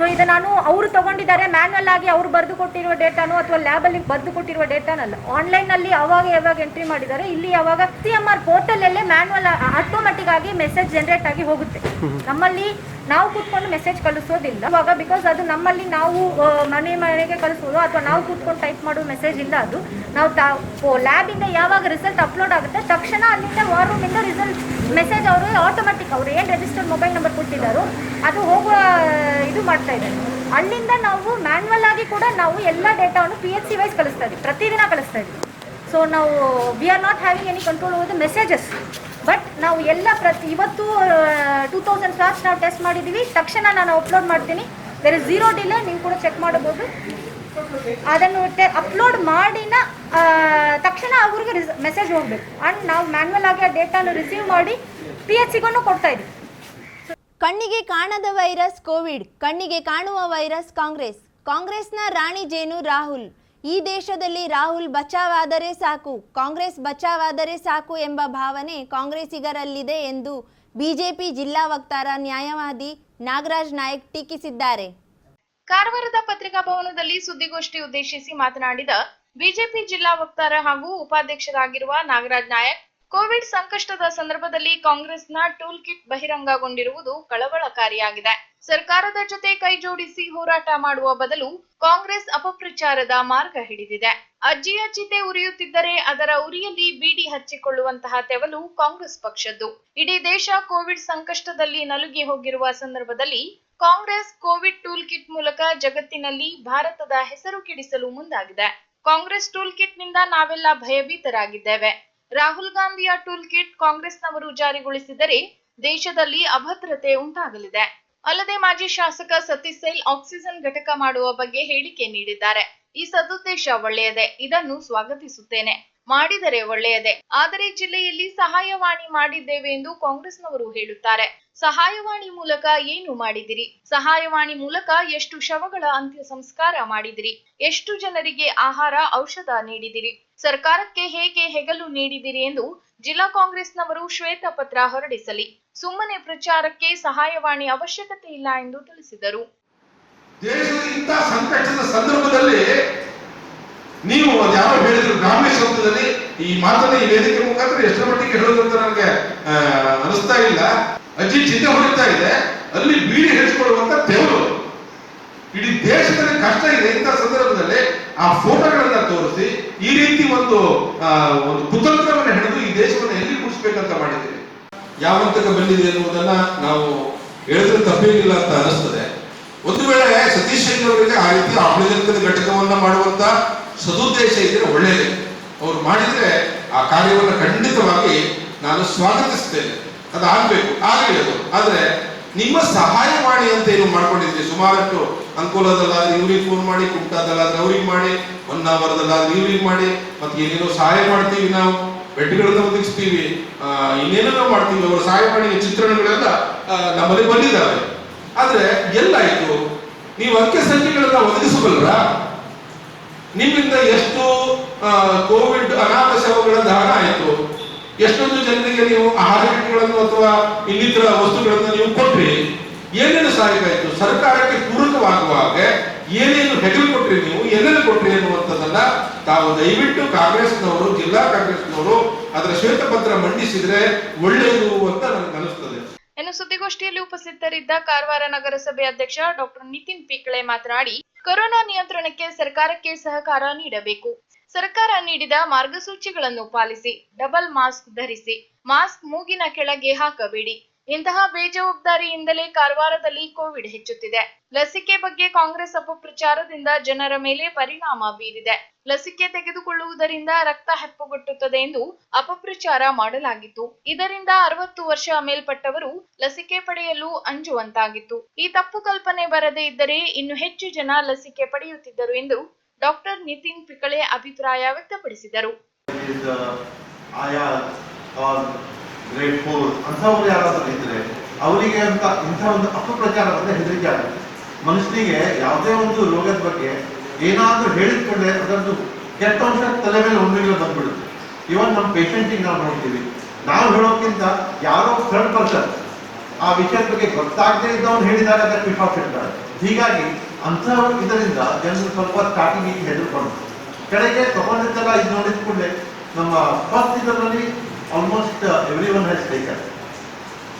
ಸೊ ಇದು ನಾನು ಅವರು ತಗೊಂಡಿದ್ದಾರೆ ಮ್ಯಾನ್ಯಲ್ ಆಗಿ ಅವರು ಬರೆದು ಕೊಟ್ಟಿರುವ ಡೇಟಾನು ಅಥವಾ ಲ್ಯಾಬಲ್ಲಿ ಬರೆದು ಕೊಟ್ಟಿರುವ ಡೇಟಾನಲ್ಲ ಆನ್ಲೈನಲ್ಲಿ ಯಾವಾಗ ಯಾವಾಗ ಎಂಟ್ರಿ ಮಾಡಿದ್ದಾರೆ, ಇಲ್ಲಿ ಯಾವಾಗ ಸಿ ಎಂ ಆರ್ ಪೋರ್ಟಲಲ್ಲೇ ಮ್ಯಾನ್ಯಲ್ ಆಟೋಮೆಟಿಕ್ ಆಗಿ ಮೆಸೇಜ್ ಜನರೇಟ್ ಆಗಿ ಹೋಗುತ್ತೆ. ನಮ್ಮಲ್ಲಿ ನಾವು ಕೂತ್ಕೊಂಡು ಮೆಸೇಜ್ ಕಳಿಸೋದಿಲ್ಲ. ಇವಾಗ ಬಿಕಾಸ್ ಅದು ನಮ್ಮಲ್ಲಿ ನಾವು ಮನೆ ಮನೆಗೆ ಕಳಿಸೋದು ಅಥವಾ ನಾವು ಕೂತ್ಕೊಂಡು ಟೈಪ್ ಮಾಡೋ ಮೆಸೇಜ್ ಇಲ್ಲ ಅದು. ನಾವು ಲ್ಯಾಬಿಂದ ಯಾವಾಗ ರಿಸಲ್ಟ್ ಅಪ್ಲೋಡ್ ಆಗುತ್ತೆ, ತಕ್ಷಣ ಅಲ್ಲಿಂದ ವಾರ್ ರೂಮಿಂದ ರಿಸಲ್ಟ್ ಮೆಸೇಜ್ ಅವರು ಆಟೋಮೆಟಿಕ್ ಅವರು ಏನು ರಿಜಿಸ್ಟರ್ಡ್ ಮೊಬೈಲ್ ನಂಬರ್ ಕೊಟ್ಟಿದ್ದಾರೋ ಅದು ಹೋಗುವ, ಇದು ಮಾಡ್ತಾ ಇದ್ದಾರೆ. ಅಲ್ಲಿಂದ ನಾವು ಮ್ಯಾನ್ಯಲ್ ಆಗಿ ಕೂಡ ನಾವು ಎಲ್ಲ ಡೇಟಾವನ್ನು ಪಿ ಎಚ್ ಸಿ ವೈಸ್ ಕಳಿಸ್ತಾ ಇದ್ದೀವಿ. ಪ್ರತಿದಿನ ಕಳಿಸ್ತಾ ಇದ್ದೀವಿ. ಸೊ ನಾವು we are not having any control over the messages but ನಾವು ಎಲ್ಲ ಪ್ರತಿ, ಇವತ್ತು ಟೂ ತೌಸಂಡ್ ಕ್ಲಾಸ್ ನಾವು ಟೆಸ್ಟ್ ಮಾಡಿದ್ದೀವಿ ತಕ್ಷಣ ನಾನು ಅಪ್ಲೋಡ್ ಮಾಡ್ತೀನಿ. ಇಸ್ ಝೀರೋ ಡಿಲೇ ನೀವು ಕೂಡ ಚೆಕ್ ಮಾಡಬಹುದು. ಅದನ್ನು ಅಪ್ಲೋಡ್ ಮಾಡಿನ ತಕ್ಷಣ ಅವ್ರಿಗೆ ಮೆಸೇಜ್ ಹೋಗ್ಬೇಕು. ಅಂಡ್ ನಾವು ಮ್ಯಾನ್ಯಲ್ ಆಗಿ ಆ ಡೇಟಾನು ರಿಸೀವ್ ಮಾಡಿ ಪಿ ಎಚ್ ಸಿಗೂ ಕೊಡ್ತಾ ಇದ್ದೀವಿ. ಕಣ್ಣಿಗೆ ಕಾಣದ ವೈರಸ್ ಕೋವಿಡ್ ಕಣ್ಣಿಗೆ ಕಾಣುವ ವೈರಸ್ ಕಾಂಗ್ರೆಸ್. ಕಾಂಗ್ರೆಸ್ನ ರಾಣಿ ಜೇನು ರಾಹುಲ್. ಈ ದೇಶದಲ್ಲಿ ರಾಹುಲ್ ಬಚಾವಾದರೆ ಸಾಕು, ಕಾಂಗ್ರೆಸ್ ಬಚಾವಾದರೆ ಸಾಕು ಎಂಬ ಭಾವನೆ ಕಾಂಗ್ರೆಸ್ಸಿಗರಲ್ಲಿದೆ ಎಂದು ಬಿಜೆಪಿ ಜಿಲ್ಲಾ ವಕ್ತಾರ ನ್ಯಾಯವಾದಿ ನಾಗರಾಜ್ ನಾಯಕ್ ಟೀಕಿಸಿದ್ದಾರೆ. ಕಾರವಾರದ ಪತ್ರಿಕಾ ಭವನದಲ್ಲಿ ಸುದ್ದಿಗೋಷ್ಠಿ ಉದ್ದೇಶಿಸಿ ಮಾತನಾಡಿದ ಬಿಜೆಪಿ ಜಿಲ್ಲಾ ವಕ್ತಾರ ಹಾಗೂ ಉಪಾಧ್ಯಕ್ಷರಾಗಿರುವ ನಾಗರಾಜ್ ನಾಯಕ್ ಕೋವಿಡ್ ಸಂಕಷ್ಟದ ಸಂದರ್ಭದಲ್ಲಿ ಕಾಂಗ್ರೆಸ್ನ ಟೂಲ್ ಕಿಟ್ ಬಹಿರಂಗಗೊಂಡಿರುವುದು ಕಳವಳಕಾರಿಯಾಗಿದೆ. ಸರ್ಕಾರದ ಜೊತೆ ಕೈಜೋಡಿಸಿ ಹೋರಾಟ ಮಾಡುವ ಬದಲು ಕಾಂಗ್ರೆಸ್ ಅಪಪ್ರಚಾರದ ಮಾರ್ಗ ಹಿಡಿದಿದೆ. ಅಜ್ಜಿಯ ಚಿತೆ ಉರಿಯುತ್ತಿದ್ದರೆ ಅದರ ಉರಿಯಲ್ಲಿ ಬೀಡಿ ಹಚ್ಚಿಕೊಳ್ಳುವಂತಹ ತೆವಲು ಕಾಂಗ್ರೆಸ್ ಪಕ್ಷದ್ದು. ಇಡೀ ದೇಶ ಕೋವಿಡ್ ಸಂಕಷ್ಟದಲ್ಲಿ ನಲುಗಿ ಹೋಗಿರುವ ಸಂದರ್ಭದಲ್ಲಿ ಕಾಂಗ್ರೆಸ್ ಕೋವಿಡ್ ಟೂಲ್ ಕಿಟ್ ಮೂಲಕ ಜಗತ್ತಿನಲ್ಲಿ ಭಾರತದ ಹೆಸರು ಕೆಡಿಸಲು ಮುಂದಾಗಿದೆ. ಕಾಂಗ್ರೆಸ್ ಟೂಲ್ ಕಿಟ್ನಿಂದ ನಾವೆಲ್ಲ ಭಯಭೀತರಾಗಿದ್ದೇವೆ. ರಾಹುಲ್ ಗಾಂಧಿಯ ಟೂಲ್ ಕಿಟ್ ಕಾಂಗ್ರೆಸ್ನವರು ಜಾರಿಗೊಳಿಸಿದರೆ ದೇಶದಲ್ಲಿ ಅಭದ್ರತೆ ಉಂಟಾಗಲಿದೆ. ಅಲ್ಲದೆ ಮಾಜಿ ಶಾಸಕ ಸತೀಶ್ ಸೈಲ್ ಆಕ್ಸಿಜನ್ ಘಟಕ ಮಾಡುವ ಬಗ್ಗೆ ಹೇಳಿಕೆ ನೀಡಿದ್ದಾರೆ. ಈ ಸದುದ್ದೇಶ ಒಳ್ಳೆಯದೇ, ಇದನ್ನು ಸ್ವಾಗತಿಸುತ್ತೇನೆ. ಮಾಡಿದರೆ ಒಳ್ಳೆಯದೇ, ಆದರೆ ಜಿಲ್ಲೆಯಲ್ಲಿ ಸಹಾಯವಾಣಿ ಮಾಡಿದ್ದೇವೆ ಎಂದು ಕಾಂಗ್ರೆಸ್ನವರು ಹೇಳುತ್ತಾರೆ. ಸಹಾಯವಾಣಿ ಮೂಲಕ ಏನು ಮಾಡಿದಿರಿ? ಸಹಾಯವಾಣಿ ಮೂಲಕ ಎಷ್ಟು ಶವಗಳ ಅಂತ್ಯ ಸಂಸ್ಕಾರ ಮಾಡಿದಿರಿ? ಎಷ್ಟು ಜನರಿಗೆ ಆಹಾರ ಔಷಧ ನೀಡಿದಿರಿ? ಸರ್ಕಾರಕ್ಕೆ ಹೇಗೆ ಹೆಗಲು ನೀಡಿದಿರಿ ಎಂದು ಜಿಲ್ಲಾ ಕಾಂಗ್ರೆಸ್ನವರು ಶ್ವೇತಪತ್ರ ಹೊರಡಿಸಲಿ. ಸುಮ್ಮನೆ ಪ್ರಚಾರಕ್ಕೆ ಸಹಾಯವಾಣಿ ಅವಶ್ಯಕತೆ ಇಲ್ಲ ಎಂದು ತಿಳಿಸಿದರು. ದೇಶದ ಸಂಕಷ್ಟದ ಸಂದರ್ಭದಲ್ಲಿ ನೀವು ಯಾರೋ ಹೇಳಿದ್ರು ಗ್ರಾಮ್ಯ ಶಬ್ದದಲ್ಲಿ ಈ ಮಾತನ್ನ ಈ ವೇದಿಕೆ ಮುಖಾಂತರ ಎಷ್ಟರ ಮಟ್ಟಿಗೆ ಹೇಳೋದು ಅಂತ ನನಗೆ ಅನಿಸ್ತಾ ಇಲ್ಲ. ಅಜ್ಜಿ ಚಿಂತೆ ಹೊಡಿತಾ ಇದೆ. ಅಲ್ಲಿ ಬೀಡಿ ಹೆಚ್ಚಿಕೊಳ್ಳುವಂತ ತೆವರು ಇಡೀ ದೇಶದಲ್ಲಿ ಕಷ್ಟ ಇದೆ ಇಂಥ ಸಂದರ್ಭದಲ್ಲಿ. ಆ ಫೋಟೋಗಳನ್ನ ತೋರಿಸಿ ಈ ರೀತಿ ಒಂದು ಒಂದು ಕುತಂತ್ರವನ್ನು ಹಿಡಿದು ಈ ದೇಶವನ್ನು ಎಲ್ಲಿ ಮುಗಿಸ್ಬೇಕಂತ ಮಾಡಿದ್ದೀವಿ ಯಾವ ಹಂತಕ್ಕೆ ಬಂದಿದೆ ಎನ್ನುವುದನ್ನ ನಾವು ಹೇಳಿದ್ರೆ ತಪ್ಪೇನಿಲ್ಲ ಅಂತ ಅನಿಸ್ತದೆ. ಒಂದು ವೇಳೆ ಸತೀಶ್ ಅವರಿಗೆ ಆ ರೀತಿ ಆಮ್ಲಜನಕದ ಘಟಕವನ್ನ ಮಾಡುವಂತ ಸದುದ್ದೇಶ ಇದ್ರೆ ಒಳ್ಳೆಯದು ಅವ್ರು ಮಾಡಿದ್ರೆ ಆ ಕಾರ್ಯವನ್ನು ಖಂಡಿತವಾಗಿ ನಾನು ಸ್ವಾಗತಿಸ್ತೇನೆ. ಅದಾಗಬೇಕು, ಆಗಲಿ ಅದು. ಆದ್ರೆ ನಿಮ್ಮ ಸಹಾಯವಾಣಿ ಅಂತ ಏನು ಮಾಡ್ಕೊಂಡಿದ್ರಿ? ಸುಮಾರಷ್ಟು ಅಂಕೋಲದಲ್ಲಾದ್ರೆ ಇವ್ರಿಗೆ ಫೋನ್ ಮಾಡಿ ಕುಮಟಾದಲ್ಲಾದ್ರೆ ಅವ್ರಿಗೆ ಮಾಡಿ ಹೊನ್ನಾವರದಲ್ಲಾದ್ರೆ ಇವ್ರಿಗೆ ಮಾಡಿ ಮತ್ತೆ ಏನೇನೋ ಸಹಾಯ ಮಾಡ್ತೀವಿ ನಾವು ಬೆಡ್ಗಳನ್ನ ಒದಗಿಸ್ತೀವಿ ಆ, ಇನ್ನೇನೇನೋ ಮಾಡ್ತೀವಿ ಅವರ ಸಹಾಯವಾಣಿಯ ಚಿತ್ರಣಗಳೆಲ್ಲ ಆ, ನಮ್ಮಲ್ಲಿ ಬಂದಿದ್ದಾವೆ. ಆದ್ರೆ ಎಲ್ಲಾಯ್ತು ನೀವು ಅಂಕೆ ಸಂಖ್ಯೆಗಳನ್ನ ಒದಗಿಸಬಲ್ಲ ನಿಮ್ಮಿಂದ ಎಷ್ಟು ಕೋವಿಡ್ ಅನಾಥ ಶವಗಳ ದಹನ ಆಯಿತು? ಎಷ್ಟೊಂದು ಜನರಿಗೆ ನೀವು ಆಹಾರ ಕಿಟ್ಗಳನ್ನು ಅಥವಾ ಇನ್ನಿತರ ವಸ್ತುಗಳನ್ನು ನೀವು ಕೊಟ್ರಿ, ಏನೇನು ಸಹಾಯಕ ಸರ್ಕಾರಕ್ಕೆ ಪೂರಕವಾಗುವಾಗ ಏನೇನು ಹೆಗಲು ಕೊಟ್ರಿ ನೀವು ಏನೇನು ಕೊಟ್ರಿ ಅನ್ನುವಂಥದ್ದನ್ನ ತಾವು ದಯವಿಟ್ಟು ಕಾಂಗ್ರೆಸ್ನವರು, ಜಿಲ್ಲಾ ಕಾಂಗ್ರೆಸ್ನವರು ಅದರ ಶ್ವೇತಪತ್ರ ಮಂಡಿಸಿದ್ರೆ ಒಳ್ಳೆಯದು ಅಂತ ನನಗೆ ಅನಿಸ್ತದೆ. ಇನ್ನು ಸುದ್ದಿಗೋಷ್ಠಿಯಲ್ಲಿ ಉಪಸ್ಥಿತರಿದ್ದ ಕಾರವಾರ ನಗರಸಭೆ ಅಧ್ಯಕ್ಷ ಡಾಕ್ಟರ್ ನಿತಿನ್ ಪಿಕ್ಳೆ ಮಾತನಾಡಿ, ಕೊರೋನಾ ನಿಯಂತ್ರಣಕ್ಕೆ ಸರ್ಕಾರಕ್ಕೆ ಸಹಕಾರ ನೀಡಬೇಕು. ಸರ್ಕಾರ ನೀಡಿದ ಮಾರ್ಗಸೂಚಿಗಳನ್ನು ಪಾಲಿಸಿ, ಡಬಲ್ ಮಾಸ್ಕ್ ಧರಿಸಿ, ಮಾಸ್ಕ್ ಮೂಗಿನ ಕೆಳಗೆ ಹಾಕಬೇಡಿ. ಇಂತಹ ಬೇಜವಾಬ್ದಾರಿಯಿಂದಲೇ ಕಾರವಾರದಲ್ಲಿ ಕೋವಿಡ್ ಹೆಚ್ಚುತ್ತಿದೆ. ಲಸಿಕೆ ಬಗ್ಗೆ ಕಾಂಗ್ರೆಸ್ ಅಪಪ್ರಚಾರದಿಂದ ಜನರ ಮೇಲೆ ಪರಿಣಾಮ ಬೀರಿದೆ. ಲಸಿಕೆ ತೆಗೆದುಕೊಳ್ಳುವುದರಿಂದ ರಕ್ತ ಹೆಪ್ಪುಗಟ್ಟುತ್ತದೆ ಎಂದು ಅಪಪ್ರಚಾರ ಮಾಡಲಾಗಿತ್ತು. ಇದರಿಂದ ಅರವತ್ತು ವರ್ಷ ಮೇಲ್ಪಟ್ಟವರು ಲಸಿಕೆ ಪಡೆಯಲು ಅಂಜುವಂತಾಗಿತ್ತು. ಈ ತಪ್ಪು ಕಲ್ಪನೆ ಬರದೇ ಇದ್ದರೆ ಇನ್ನು ಹೆಚ್ಚು ಜನ ಲಸಿಕೆ ಪಡೆಯುತ್ತಿದ್ದರು ಎಂದು ಡಾಕ್ಟರ್ ನಿತಿನ್ ಪಿಕಳೆ ಅಭಿಪ್ರಾಯ ವ್ಯಕ್ತಪಡಿಸಿದರು. ಅವರಿಗೆ ಅಂತ ಇಂಥ ಒಂದು ಅಪಪ್ರಚಾರ ಅಂತ ಹೆದರಿಕೆ ಆಗುತ್ತೆ. ಮನುಷ್ಯನಿಗೆ ಯಾವುದೇ ಒಂದು ರೋಗದ ಬಗ್ಗೆ ಏನಾದರೂ ಹೇಳಿದ್ಕೊಂಡ್ರೆ ಅದರದ್ದು ಕೆಟ್ಟ ಅಂಶ ತಲೆ ಮೇಲೆ ಒಮ್ಮೆಗೆ ಬಂದ್ಬಿಡುತ್ತೆ. ಇವನ್ ನಮ್ಮ ಪೇಷಂಟಿಗೆ ನಾವು ನೋಡ್ತೀವಿ. ನಾವು ಹೇಳೋಕ್ಕಿಂತ ಯಾರೋ ಥರ್ಡ್ ಪರ್ಸನ್ ಆ ವಿಷಯದ ಬಗ್ಗೆ ಗೊತ್ತಾಗದೇ ಇದ್ದವನು ಹೇಳಿದಾಗ ಅದಕ್ಕೆ ವಿಶ್ವಾಸ ಇಡ್ತಾರೆ. ಹೀಗಾಗಿ ಅಂಥ ಇದರಿಂದ ಜನರು ಸ್ವಲ್ಪ ಸ್ಟಾರ್ಟಿಂಗ್ ಹೆದರ್ಕೊಂಡು ಕಡೆಗೆ ತಗೊಂಡಿದ್ದೆಲ್ಲ ಇದು ನೋಡಿದ್ಕೊಂಡೆ ನಮ್ಮ ಫಸ್ಟ್ ಇದರಲ್ಲಿ almost everyone has taken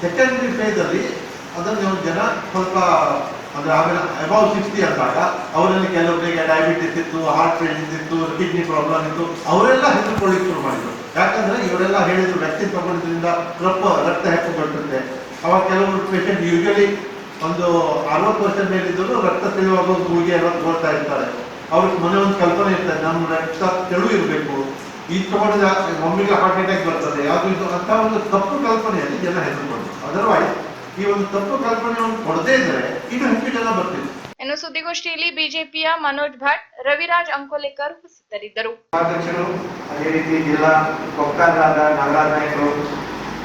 secondary ಫೇಸಲ್ಲಿ ಅದನ್ನು ಜನ ಸ್ವಲ್ಪ, ಅಂದರೆ ಆಮೇಲೆ ಅಬೌವ್ ಸಿಕ್ಸ್ಟಿ ಅಂದಾಗ ಅವರಲ್ಲಿ ಕೆಲವರಿಗೆ ಡಯಾಬಿಟಿಸ್ ಇತ್ತು ಹಾರ್ಟ್ ಪೇಷಂಟ್ ಇತ್ತು ಕಿಡ್ನಿ ಪ್ರಾಬ್ಲಮ್ ಇತ್ತು. ಅವರೆಲ್ಲ ಹೆದರ್ಕೊಳ್ಳಿಕ್ಕೆ ಶುರು ಮಾಡಿದ್ರು. ಯಾಕಂದ್ರೆ ಇವರೆಲ್ಲ ಹೇಳಿದ್ರು ವ್ಯಾಕ್ಸಿನ್ ತಗೊಂಡಿದ್ರಿಂದ ರಕ್ತ ರಕ್ತ ಬರ್ತದೆ ಅವಾಗ ಕೆಲವರು ಪೇಷಂಟ್ ಯೂಶಲಿ ಒಂದು ಅರವತ್ತು ವರ್ಷದ ಮೇಲಿದ್ದರು ರಕ್ತ ತೆಳುವಾಗ ಒಂದು ಗುಳಿಗೆ ಎಲ್ಲ ತಗೊಳ್ತಾ ಇರ್ತಾರೆ. ಅವ್ರಿಗೆ ಮನೆ ಒಂದು ಕಲ್ಪನೆ ಇರ್ತದೆ ನಮ್ಮ ರಕ್ತ ತೆಳು ಇರಬೇಕು. ಈ ತಗೊಂಡಿದ ಮಮ್ಮಿಗೆ ಹಾರ್ಟ್ ಅಟ್ಯಾಕ್ ಬರ್ತದೆ. ಯಾವುದು ಇದು ಅಂತ ಒಂದು ತಪ್ಪು ಕಲ್ಪನೆಯಲ್ಲಿ ಜನ ಹೆಸರುಕೊಂಡು ಅದರ್ವೈಸ್ ಈ ಒಂದು ತಪ್ಪು ಕಲ್ಪನೆ ಕೊಡದೇ ಇದ್ರೆ ಇದು ಹೆಚ್ಚು ಜನ ಬರ್ತಿದ್ರು ಇನ್ನು ಸುದ್ದಿಗೋಷ್ಠಿಯಲ್ಲಿ ಬಿಜೆಪಿಯ ಮನೋಜ್ ಭಟ್ ರವಿರಾಜ್ ಅಂಕೋಲೇಕರ್ ಉಪಸ್ಥಿತರಿದ್ದರು. ಅಧ್ಯಕ್ಷರು ಅದೇ ರೀತಿ ಜಿಲ್ಲಾ ಕೊಕ್ಕಾದ ನಾಗರಾಜ್ ನಾಯ್ಕರು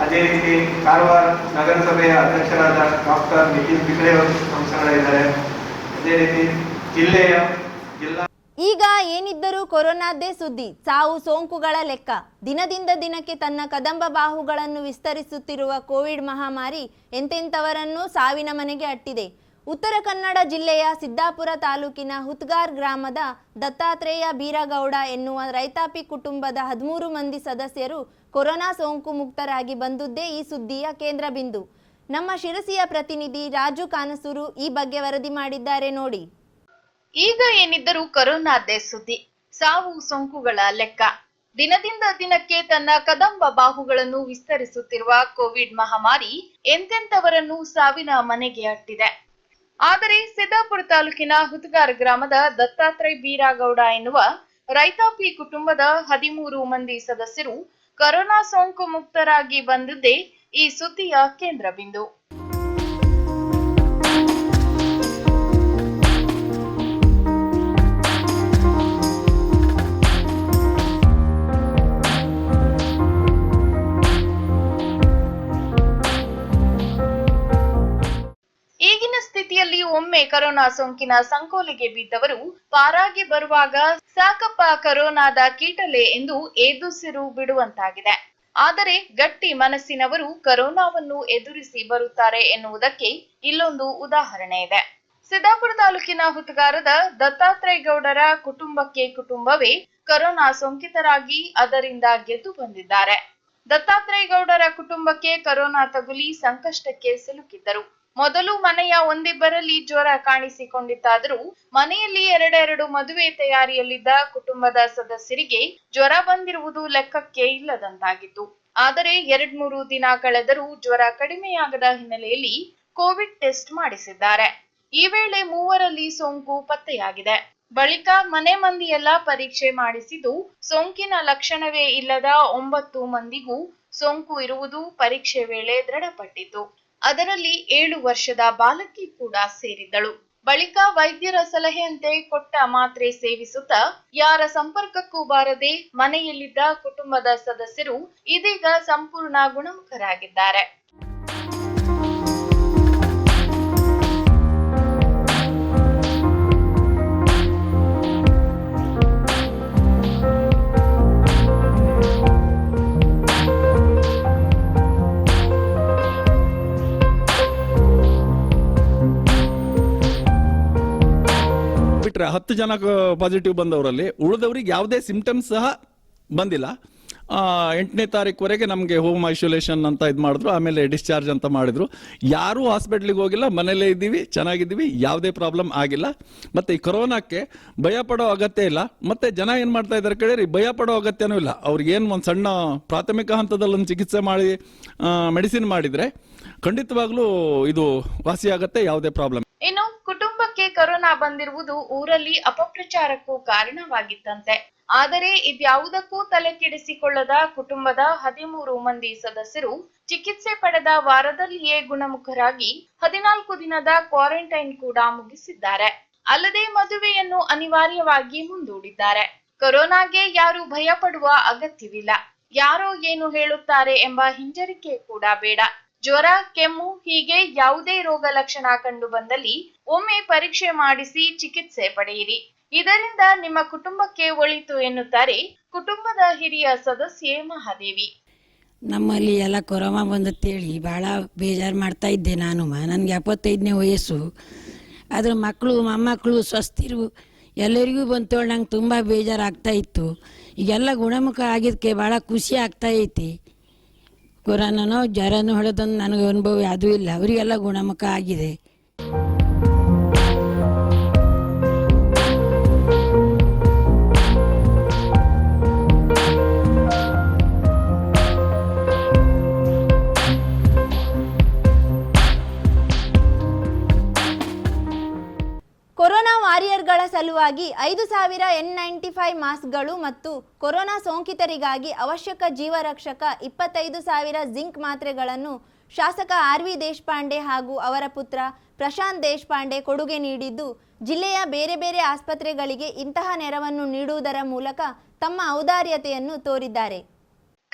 ಅದೇ ರೀತಿ ಕಾರವಾರ ನಗರಸಭೆಯ ಅಧ್ಯಕ್ಷರಾದ ಡಾಕ್ಟರ್ ನಿಖಿಲ್ ಬಿಕ್ರೆ ಸಂಸ್ಥೆಗಳಿದ್ದಾರೆ ಅದೇ ರೀತಿ ಜಿಲ್ಲೆಯ ಜಿಲ್ಲಾ ಈಗ ಏನಿದ್ದರೂ ಕೊರೋನಾದ್ದೇ ಸುದ್ದಿ, ಸಾವು ಸೋಂಕುಗಳ ಲೆಕ್ಕ. ದಿನದಿಂದ ದಿನಕ್ಕೆ ತನ್ನ ಕದಂಬ ಬಾಹುಗಳನ್ನು ವಿಸ್ತರಿಸುತ್ತಿರುವ ಕೋವಿಡ್ ಮಹಾಮಾರಿ ಎಂತೆಂಥವರನ್ನೂ ಸಾವಿನ ಮನೆಗೆ ಅಟ್ಟಿದೆ. ಉತ್ತರ ಕನ್ನಡ ಜಿಲ್ಲೆಯ ಸಿದ್ದಾಪುರ ತಾಲೂಕಿನ ಹುತ್ಗಾರ್ ಗ್ರಾಮದ ದತ್ತಾತ್ರೇಯ ಬೀರಗೌಡ ಎನ್ನುವ ರೈತಾಪಿ ಕುಟುಂಬದ ಹದಿಮೂರು ಮಂದಿ ಸದಸ್ಯರು ಕೊರೋನಾ ಸೋಂಕು ಮುಕ್ತರಾಗಿ ಬಂದುದೇ ಈ ಸುದ್ದಿಯ ಕೇಂದ್ರ ಬಿಂದು. ನಮ್ಮ ಶಿರಸಿಯ ಪ್ರತಿನಿಧಿ ರಾಜು ಕಾನಸೂರು ಈ ಬಗ್ಗೆ ವರದಿ ಮಾಡಿದ್ದಾರೆ ನೋಡಿ. ಈಗ ಏನಿದ್ದರೂ ಕೊರೋನಾದೇ ಸುದ್ದಿ. ಸಾವು ಸೋಂಕುಗಳ ಲೆಕ್ಕ. ದಿನದಿಂದ ದಿನಕ್ಕೆ ತನ್ನ ಕದಂಬ ಬಾಹುಗಳನ್ನು ವಿಸ್ತರಿಸುತ್ತಿರುವ ಕೋವಿಡ್ ಮಹಾಮಾರಿ ಎಂತೆಂಥವರನ್ನು ಸಾವಿನ ಮನೆಗೆ ಅಟ್ಟಿದೆ. ಆದರೆ ಸಿದ್ದಾಪುರ ತಾಲೂಕಿನ ಹುತ್ಗಾರ್ ಗ್ರಾಮದ ದತ್ತಾತ್ರೇಯ ಬೀರಾಗೌಡ ಎನ್ನುವ ರೈತಾಪಿ ಕುಟುಂಬದ ಹದಿಮೂರು ಮಂದಿ ಸದಸ್ಯರು ಕೊರೋನಾ ಸೋಂಕು ಮುಕ್ತರಾಗಿ ಬಂದದ್ದೇ ಈ ಸುದ್ದಿಯ ಕೇಂದ್ರ ಬಿಂದು ಒಮ್ಮೆ ಕರೋನಾ ಸೋಂಕಿನ ಸಂಕೋಲೆಗೆ ಬಿದ್ದವರು ಪಾರಾಗಿ ಬರುವಾಗ ಸಾಕಪ್ಪ ಕರೋನಾದ ಕೀಟಲೆ ಎಂದು ಏದುಸಿರು ಬಿಡುವಂತಾಗಿದೆ. ಆದರೆ ಗಟ್ಟಿ ಮನಸ್ಸಿನವರು ಕರೋನಾವನ್ನು ಎದುರಿಸಿ ಬರುತ್ತಾರೆ ಎನ್ನುವುದಕ್ಕೆ ಇಲ್ಲೊಂದು ಉದಾಹರಣೆ ಇದೆ. ಸಿದ್ದಾಪುರ ತಾಲೂಕಿನ ಹುತಗಾರದ ದತ್ತಾತ್ರೇಗೌಡರ ಕುಟುಂಬಕ್ಕೆ ಕುಟುಂಬವೇ ಕರೋನಾ ಸೋಂಕಿತರಾಗಿ ಅದರಿಂದ ಗೆದ್ದು ಬಂದಿದ್ದಾರೆ. ದತ್ತಾತ್ರೇಗೌಡರ ಕುಟುಂಬಕ್ಕೆ ಕರೋನಾ ತಗುಲಿ ಸಂಕಷ್ಟಕ್ಕೆ ಸಿಲುಕಿದ್ದರು. ಮೊದಲು ಒಂದಿಬ್ಬರಲ್ಲಿ ಜ್ವರ ಕಾಣಿಸಿಕೊಂಡಿತ್ತಾದರೂ ಮನೆಯಲ್ಲಿ ಎರಡೆರಡು ಮದುವೆ ತಯಾರಿಯಲ್ಲಿದ್ದ ಕುಟುಂಬದ ಸದಸ್ಯರಿಗೆ ಜ್ವರ ಬಂದಿರುವುದು ಲೆಕ್ಕಕ್ಕೆ ಇಲ್ಲದಂತಾಗಿತ್ತು. ಆದರೆ ಎರಡ್ಮೂರು ದಿನ ಕಳೆದರೂ ಜ್ವರ ಕಡಿಮೆಯಾಗದ ಹಿನ್ನೆಲೆಯಲ್ಲಿ ಕೋವಿಡ್ ಟೆಸ್ಟ್ ಮಾಡಿಸಿದ್ದಾರೆ. ಈ ವೇಳೆ ಮೂವರಲ್ಲಿ ಸೋಂಕು ಪತ್ತೆಯಾಗಿದೆ. ಬಳಿಕ ಮನೆ ಮಂದಿಯೆಲ್ಲ ಪರೀಕ್ಷೆ ಮಾಡಿಸಿದ್ದು ಸೋಂಕಿನ ಲಕ್ಷಣವೇ ಇಲ್ಲದ ಒಂಬತ್ತು ಮಂದಿಗೂ ಸೋಂಕು ಇರುವುದು ಪರೀಕ್ಷೆ ವೇಳೆ ದೃಢಪಟ್ಟಿತು ಅದರಲ್ಲಿ ಏಳು ವರ್ಷದ ಬಾಲಕಿ ಕೂಡ ಸೇರಿದ್ದಳು. ಬಳಿಕ ವೈದ್ಯರ ಸಲಹೆಯಂತೆ ಕೊಟ್ಟ ಮಾತ್ರೆ ಸೇವಿಸುತ್ತಾ ಯಾರ ಸಂಪರ್ಕಕ್ಕೂ ಬಾರದೆ ಮನೆಯಲ್ಲಿದ್ದ ಕುಟುಂಬದ ಸದಸ್ಯರು ಇದೀಗ ಸಂಪೂರ್ಣ ಗುಣಮುಖರಾಗಿದ್ದಾರೆ. ಬಿಟ್ರೆ ಹತ್ತು ಜನ ಪಾಸಿಟಿವ್ ಬಂದವರಲ್ಲಿ, ಉಳಿದವ್ರಿಗೆ ಯಾವುದೇ ಸಿಂಪ್ಟಮ್ಸ್ ಸಹ ಬಂದಿಲ್ಲ. ಎಂಟನೇ ತಾರೀಕುವರೆಗೆ ನಮಗೆ ಹೋಮ್ ಐಸೋಲೇಷನ್ ಅಂತ ಇದು ಮಾಡಿದ್ರು, ಆಮೇಲೆ ಡಿಸ್ಚಾರ್ಜ್ ಅಂತ ಮಾಡಿದ್ರು. ಯಾರೂ ಹಾಸ್ಪಿಟ್ಲಿಗೆ ಹೋಗಿಲ್ಲ ಮನೇಲೇ ಇದ್ದೀವಿ, ಚೆನ್ನಾಗಿದ್ದೀವಿ, ಯಾವುದೇ ಪ್ರಾಬ್ಲಮ್ ಆಗಿಲ್ಲ. ಮತ್ತು ಈ ಕೊರೋನಾಕ್ಕೆ ಭಯ ಪಡೋ ಅಗತ್ಯ ಇಲ್ಲ. ಮತ್ತು ಜನ ಏನು ಮಾಡ್ತಾ ಇದ್ದಾರೆ ಕೇಳಿರಿ, ಭಯ ಪಡೋ ಅಗತ್ಯನೂ ಇಲ್ಲ. ಅವ್ರಿಗೇನು ಒಂದು ಸಣ್ಣ ಪ್ರಾಥಮಿಕ ಹಂತದಲ್ಲಿ ಒಂದು ಚಿಕಿತ್ಸೆ ಮಾಡಿ ಮೆಡಿಸಿನ್ ಮಾಡಿದರೆ ಖಂಡಿತವಾಗ್ಲೂ ಇದು ವಾಸಿಯಾಗತ್ತೆ, ಯಾವುದೇ ಪ್ರಾಬ್ಲಮ್ ಇನ್ನು ಕುಟುಂಬಕ್ಕೆ ಕೊರೋನಾ ಬಂದಿರುವುದು ಊರಲ್ಲಿ ಅಪಪ್ರಚಾರಕ್ಕೂ ಕಾರಣವಾಗಿತ್ತಂತೆ. ಆದರೆ ಇದ್ಯಾವುದಕ್ಕೂ ತಲೆ ಕೆಡಿಸಿಕೊಳ್ಳದ ಕುಟುಂಬದ ಹದಿಮೂರು ಮಂದಿ ಸದಸ್ಯರು ಚಿಕಿತ್ಸೆ ಪಡೆದ ವಾರದಲ್ಲಿಯೇ ಗುಣಮುಖರಾಗಿ ಹದಿನಾಲ್ಕು ದಿನದ ಕ್ವಾರಂಟೈನ್ ಕೂಡ ಮುಗಿಸಿದ್ದಾರೆ. ಅಲ್ಲದೆ ಮದುವೆಯನ್ನು ಅನಿವಾರ್ಯವಾಗಿ ಮುಂದೂಡಿದ್ದಾರೆ. ಕೊರೋನಾಗೆ ಯಾರು ಭಯ ಪಡುವ ಅಗತ್ಯವಿಲ್ಲ. ಯಾರೋ ಏನು ಹೇಳುತ್ತಾರೆ ಎಂಬ ಹಿಂಜರಿಕೆ ಕೂಡ ಬೇಡ. ಜ್ವರ, ಕೆಮ್ಮು ಹೀಗೆ ಯಾವುದೇ ರೋಗ ಲಕ್ಷಣ ಕಂಡು ಬಂದಲ್ಲಿ ಒಮ್ಮೆ ಪರೀಕ್ಷೆ ಮಾಡಿಸಿ ಚಿಕಿತ್ಸೆ ಪಡೆಯಿರಿ. ಇದರಿಂದ ನಿಮ್ಮ ಕುಟುಂಬಕ್ಕೆ ಒಳಿತು ಎನ್ನುತ್ತಾರೆ ಕುಟುಂಬದ ಹಿರಿಯ ಸದಸ್ಯೆ ಮಹಾದೇವಿ. ನಮ್ಮಲ್ಲಿ ಎಲ್ಲ ಕೊರೋನಾ ಬಂದತ್ತೇಳಿ ಭಾಳ ಬೇಜಾರು ಮಾಡ್ತಾ ಇದ್ದೆ ನಾನು ನನಗೆ ಎಪ್ಪತ್ತೈದನೇ ವಯಸ್ಸು. ಅದ್ರ ಮಕ್ಕಳು, ಮೊಮ್ಮಕ್ಕಳು, ಸ್ವಸ್ಥಿರು ಎಲ್ಲರಿಗೂ ಬಂತೇಳಿ ನಂಗೆ ತುಂಬ ಬೇಜಾರಾಗ್ತಾ ಇತ್ತು. ಈಗೆಲ್ಲ ಗುಣಮುಖ ಆಗಿದ್ದಕ್ಕೆ ಭಾಳ ಖುಷಿ ಆಗ್ತಾ ಐತಿ. ಕೊರೋನಾನೋ ಜರನೋ ಹೇಳೋದೊಂದು ನನಗೆ ಅನುಭವ ಯಾವುದೂ ಇಲ್ಲ. ಅವರಿಗೆಲ್ಲ ಗುಣಮುಖ ಆಗಿದೆ. ಸಲುವಾಗಿ ಐದು ಸಾವಿರ ಎನ್ ನೈಂಟಿ ಫೈವ್ ಮಾಸ್ಕ್ಗಳು ಮತ್ತು ಕೊರೋನಾ ಸೋಂಕಿತರಿಗಾಗಿ ಅವಶ್ಯಕ ಜೀವರಕ್ಷಕ ಇಪ್ಪತ್ತೈದು ಸಾವಿರ ಜಿಂಕ್ ಮಾತ್ರೆಗಳನ್ನು ಶಾಸಕ ಆರ್ ವಿ ದೇಶಪಾಂಡೆ ಹಾಗೂ ಅವರ ಪುತ್ರ ಪ್ರಶಾಂತ್ ದೇಶಪಾಂಡೆ ಕೊಡುಗೆ ನೀಡಿದ್ದು, ಜಿಲ್ಲೆಯ ಬೇರೆ ಬೇರೆ ಆಸ್ಪತ್ರೆಗಳಿಗೆ ಇಂತಹ ನೆರವನ್ನು ನೀಡುವುದರ ಮೂಲಕ ತಮ್ಮ ಔದಾರ್ಯತೆಯನ್ನು ತೋರಿದ್ದಾರೆ.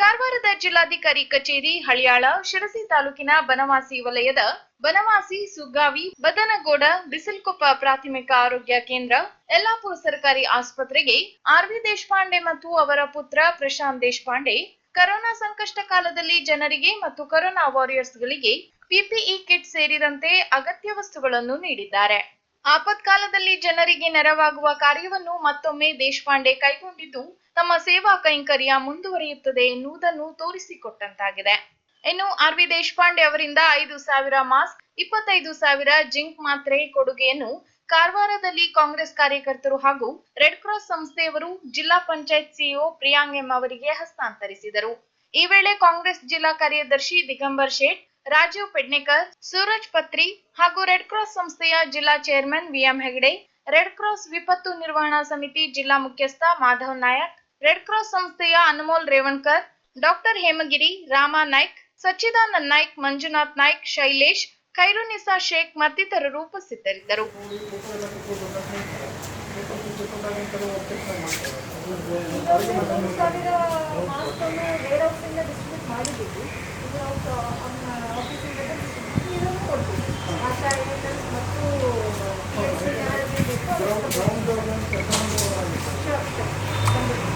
ಕಾರವಾರದ ಜಿಲ್ಲಾಧಿಕಾರಿ ಕಚೇರಿ, ಹಳಿಯಾಳ, ಶಿರಸಿ ತಾಲೂಕಿನ ಬನವಾಸಿ ವಲಯದ ಬನವಾಸಿ ಸುಗ್ಗಾವಿ, ಬದನಗೋಡ, ಬಿಸಿಲ್ಕೊಪ್ಪ ಪ್ರಾಥಮಿಕ ಆರೋಗ್ಯ ಕೇಂದ್ರ, ಯಲ್ಲಾಪುರ ಸರ್ಕಾರಿ ಆಸ್ಪತ್ರೆಗೆ ಆರ್ವಿ ದೇಶಪಾಂಡೆ ಮತ್ತು ಅವರ ಪುತ್ರ ಪ್ರಶಾಂತ್ ದೇಶಪಾಂಡೆ, ಕರೋನಾ ಸಂಕಷ್ಟ ಕಾಲದಲ್ಲಿ ಜನರಿಗೆ ಮತ್ತು ಕರೋನಾ ವಾರಿಯರ್ಸ್ಗಳಿಗೆ ಪಿಪಿಇ ಕಿಟ್ ಸೇರಿದಂತೆ ಅಗತ್ಯ ವಸ್ತುಗಳನ್ನು ನೀಡಿದ್ದಾರೆ. ಆಪತ್ಕಾಲದಲ್ಲಿ ಜನರಿಗೆ ನೆರವಾಗುವ ಕಾರ್ಯವನ್ನು ಮತ್ತೊಮ್ಮೆ ದೇಶಪಾಂಡೆ ಕೈಗೊಂಡಿದ್ದು, ತಮ್ಮ ಸೇವಾ ಕೈಂಕರ್ಯ ಮುಂದುವರಿಯುತ್ತದೆ ಎನ್ನುವುದನ್ನು ತೋರಿಸಿಕೊಟ್ಟಂತಾಗಿದೆ. ಇನ್ನು ಆರ್ ವಿ ದೇಶಪಾಂಡೆ ಅವರಿಂದ ಐದು ಸಾವಿರ ಮಾಸ್ಕ್, ಇಪ್ಪತ್ತೈದು ಸಾವಿರ ಜಿಂಕ್ ಮಾತ್ರೆ ಕೊಡುಗೆಯನ್ನು ಕಾರವಾರದಲ್ಲಿ ಕಾಂಗ್ರೆಸ್ ಕಾರ್ಯಕರ್ತರು ಹಾಗೂ ರೆಡ್ ಕ್ರಾಸ್ ಸಂಸ್ಥೆಯವರು ಜಿಲ್ಲಾ ಪಂಚಾಯತ್ ಸಿಇಒ ಪ್ರಿಯಾಂಗ್ ಎಂ ಅವರಿಗೆ ಹಸ್ತಾಂತರಿಸಿದರು. ಈ ವೇಳೆ ಕಾಂಗ್ರೆಸ್ ಜಿಲ್ಲಾ ಕಾರ್ಯದರ್ಶಿ ದಿಗಂಬರ್ ಶೇಟ್ ರಾಜೀವ್ ಪೆಡ್ನೇಕರ್ ಸೂರಜ್ ಪತ್ರಿ ಹಾಗೂ ರೆಡ್ ಕ್ರಾಸ್ ಸಂಸ್ಥೆಯ ಜಿಲ್ಲಾ chairman VM Hegde Red Cross ವಿಪತ್ತು ನಿರ್ವಹಣಾ ಸಮಿತಿ ಜಿಲ್ಲಾ ಮುಖ್ಯಸ್ಥ ಮಾಧವ್ ನಾಯಕ್ ರೆಡ್ ಕ್ರಾಸ್ ಸಂಸ್ಥೆಯ ಅನ್ಮೋಲ್ ರೇವಣ್ಕರ್ ಡಾಕ್ಟರ್ ಹೇಮಗಿರಿ ರಾಮ ನಾಯ್ಕ್ ಸಚ್ಚಿದಾನಂದ್ ನಾಯ್ಕ್ ಮಂಜುನಾಥ್ ನಾಯ್ಕ್ ಶೈಲೇಶ್ ಖೈರುನಿಸಾ ಶೇಖ್ ಮತ್ತಿತರರು ಉಪಸ್ಥಿತರಿದ್ದರು ಮಾಡಿದ್ದೀವಿ ಇದು ನಾವು ಆಫೀಸಿಂದ ಇದನ್ನು ಕೊಡ್ತೀವಿ ಆಶಾ ಏಜೆಂಟ್ಸ್ ಮತ್ತು ಯಾರಿಗೆ ಬೇಕೋ Sure, sure. ಖಂಡಿತ.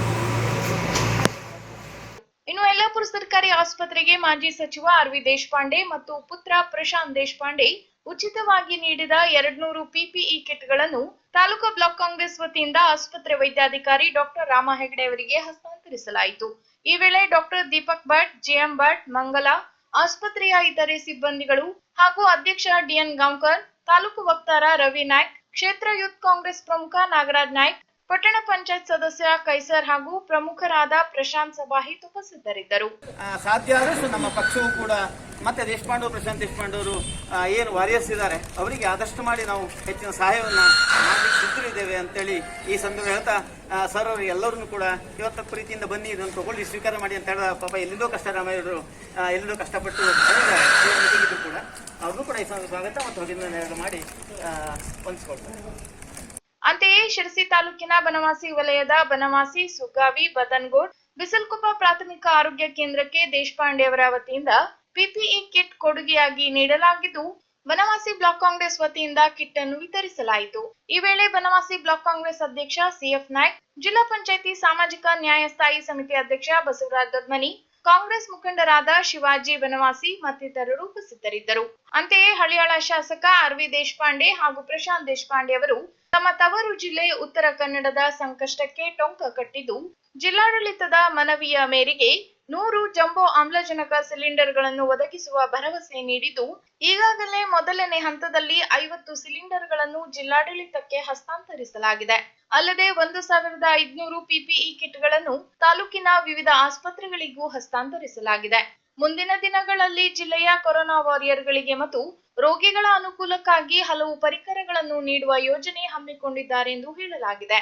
ಇನ್ನು ಯಲ್ಲಾಪುರ ಸರ್ಕಾರಿ ಆಸ್ಪತ್ರೆಗೆ ಮಾಜಿ ಸಚಿವ ಆರ್ ವಿ ದೇಶಪಾಂಡೆ ಮತ್ತು ಪುತ್ರ ಪ್ರಶಾಂತ್ ದೇಶಪಾಂಡೆ ಉಚಿತವಾಗಿ ನೀಡಿದ ಎರಡ್ನೂರು ಪಿಪಿಇ ಕಿಟ್ಗಳನ್ನು ತಾಲೂಕು ಬ್ಲಾಕ್ ಕಾಂಗ್ರೆಸ್ ವತಿಯಿಂದ ಆಸ್ಪತ್ರೆ ವೈದ್ಯಾಧಿಕಾರಿ ಡಾಕ್ಟರ್ ರಾಮ ಹೆಗಡೆ ಅವರಿಗೆ ಹಸ್ತಾಂತರಿಸಲಾಯಿತು. ಈ ವೇಳೆ ಡಾಕ್ಟರ್ ದೀಪಕ್ ಭಟ್, ಜಿಎಂ ಭಟ್, ಮಂಗಲ ಆಸ್ಪತ್ರೆಯ ಇತರೆ ಸಿಬ್ಬಂದಿಗಳು ಹಾಗೂ ಅಧ್ಯಕ್ಷ ಡಿಎನ್ ಗಾಂವ್ಕರ್, ತಾಲೂಕು ವಕ್ತಾರ ರವಿ ನಾಯ್ಕ್, ಕ್ಷೇತ್ರ ಯೂತ್ ಕಾಂಗ್ರೆಸ್ ಪ್ರಮುಖ ನಾಗರಾಜ್ ನಾಯ್ಕ್ ಪಟ್ಟಣ ಪಂಚಾಯತ್ ಸದಸ್ಯ ಕೈಸರ್ ಹಾಗೂ ಪ್ರಮುಖರಾದ ಪ್ರಶಾಂತ್ ಸಬಾಹಿತ್ ಉಪಸ್ಥಿತರಿದ್ದರು. ಸಾಧ್ಯ ಆದಷ್ಟು ನಮ್ಮ ಪಕ್ಷವೂ ಕೂಡ ಮತ್ತೆ ದೇಶಪಾಂಡವರು ಪ್ರಶಾಂತ್ ದೇಶಪಾಂಡವರು ಏನು ವಾರಿಯರ್ಸ್ ಇದ್ದಾರೆ ಅವರಿಗೆ ಆದಷ್ಟು ಮಾಡಿ ನಾವು ಹೆಚ್ಚಿನ ಸಹಾಯವನ್ನು ಮಾಡಲಿಕ್ಕೆ ಸಿದ್ಧರಿದ್ದೇವೆ ಅಂತೇಳಿ ಈ ಸಂದರ್ಭ ಹೇಳ್ತಾ ಸರ್ ಅವರು ಎಲ್ಲರನ್ನು ಕೂಡ ಇವತ್ತು ಪ್ರೀತಿಯಿಂದ ಬನ್ನಿ ಇದನ್ನು ತಗೊಳ್ಳಿ ಸ್ವೀಕಾರ ಮಾಡಿ ಅಂತ ಹೇಳಿದ ಪಾಪ ಎಲ್ಲೆಲ್ಲೋ ಕಷ್ಟಪಟ್ಟು ಬಂದಿದ್ದಾರೆ ಈ ಕೂಡ. ಅವ್ರಿಗೂ ಕೂಡ ಈ ಸ್ವಾಗತ ಮತ್ತು ಅಭಿನಂದನೆ ಮಾಡಿ ಆ, ವಂದಿಸ್ಕೊಳ್ತಾರೆ ಅಂತೆಯೇ ಶಿರಸಿ ತಾಲೂಕಿನ ಬನವಾಸಿ ವಲಯದ ಬನವಾಸಿ ಸುಗ್ಗಾವಿ ಬದನ್ಗೋಡ್, ಬಿಸಲ್ಕೊಪ್ಪ ಪ್ರಾಥಮಿಕ ಆರೋಗ್ಯ ಕೇಂದ್ರಕ್ಕೆ ದೇಶಪಾಂಡೆ ಅವರ ವತಿಯಿಂದ ಪಿಪಿಇ ಕಿಟ್ ಕೊಡುಗೆಯಾಗಿ ನೀಡಲಾಗಿದ್ದು, ಬನವಾಸಿ ಬ್ಲಾಕ್ ಕಾಂಗ್ರೆಸ್ ವತಿಯಿಂದ ಕಿಟ್ ಅನ್ನು ವಿತರಿಸಲಾಯಿತು. ಈ ವೇಳೆ ಬನವಾಸಿ ಬ್ಲಾಕ್ ಕಾಂಗ್ರೆಸ್ ಅಧ್ಯಕ್ಷ ಸಿಎಫ್ ನಾಯ್ಕ್, ಜಿಲ್ಲಾ ಪಂಚಾಯಿತಿ ಸಾಮಾಜಿಕ ನ್ಯಾಯ ಸ್ಥಾಯಿ ಸಮಿತಿ ಅಧ್ಯಕ್ಷ ಬಸವರಾಜ್ ದೊಡ್ಮನಿ, ಕಾಂಗ್ರೆಸ್ ಮುಖಂಡರಾದ ಶಿವಾಜಿ ಬನವಾಸಿ ಮತ್ತಿತರರು ಉಪಸ್ಥಿತರಿದ್ದರು. ಅಂತೆಯೇ ಹಳಿಯಾಳ ಶಾಸಕ ಆರ್ ವಿ ದೇಶಪಾಂಡೆ ಹಾಗೂ ಪ್ರಶಾಂತ್ ದೇಶಪಾಂಡೆ ಅವರು ತಮ್ಮ ತವರು ಜಿಲ್ಲೆ ಉತ್ತರ ಕನ್ನಡದ ಸಂಕಷ್ಟಕ್ಕೆ ಟೊಂಕ ಕಟ್ಟಿದ್ದು, ಜಿಲ್ಲಾಡಳಿತದ ಮನವಿಯ ಮೇರೆಗೆ ನೂರು ಜಂಬೋ ಆಮ್ಲಜನಕ ಸಿಲಿಂಡರ್ಗಳನ್ನು ಒದಗಿಸುವ ಭರವಸೆ ನೀಡಿದ್ದು, ಈಗಾಗಲೇ ಮೊದಲನೇ ಹಂತದಲ್ಲಿ ಐವತ್ತು ಸಿಲಿಂಡರ್ಗಳನ್ನು ಜಿಲ್ಲಾಡಳಿತಕ್ಕೆ ಹಸ್ತಾಂತರಿಸಲಾಗಿದೆ. ಅಲ್ಲದೆ ಒಂದು ಸಾವಿರದ ಐದುನೂರು ಪಿಪಿಇ ಕಿಟ್ಗಳನ್ನು ತಾಲೂಕಿನ ವಿವಿಧ ಆಸ್ಪತ್ರೆಗಳಿಗೂ ಹಸ್ತಾಂತರಿಸಲಾಗಿದೆ. ಮುಂದಿನ ದಿನಗಳಲ್ಲಿ ಜಿಲ್ಲೆಯ ಕೊರೋನಾ ವಾರಿಯರ್ಗಳಿಗೆ ಮತ್ತು ರೋಗಿಗಳ ಅನುಕೂಲಕ್ಕಾಗಿ ಹಲವು ಪರಿಕರಗಳನ್ನು ನೀಡುವ ಯೋಜನೆ ಹಮ್ಮಿಕೊಂಡಿದ್ದಾರೆ ಎಂದು ಹೇಳಲಾಗಿದೆ.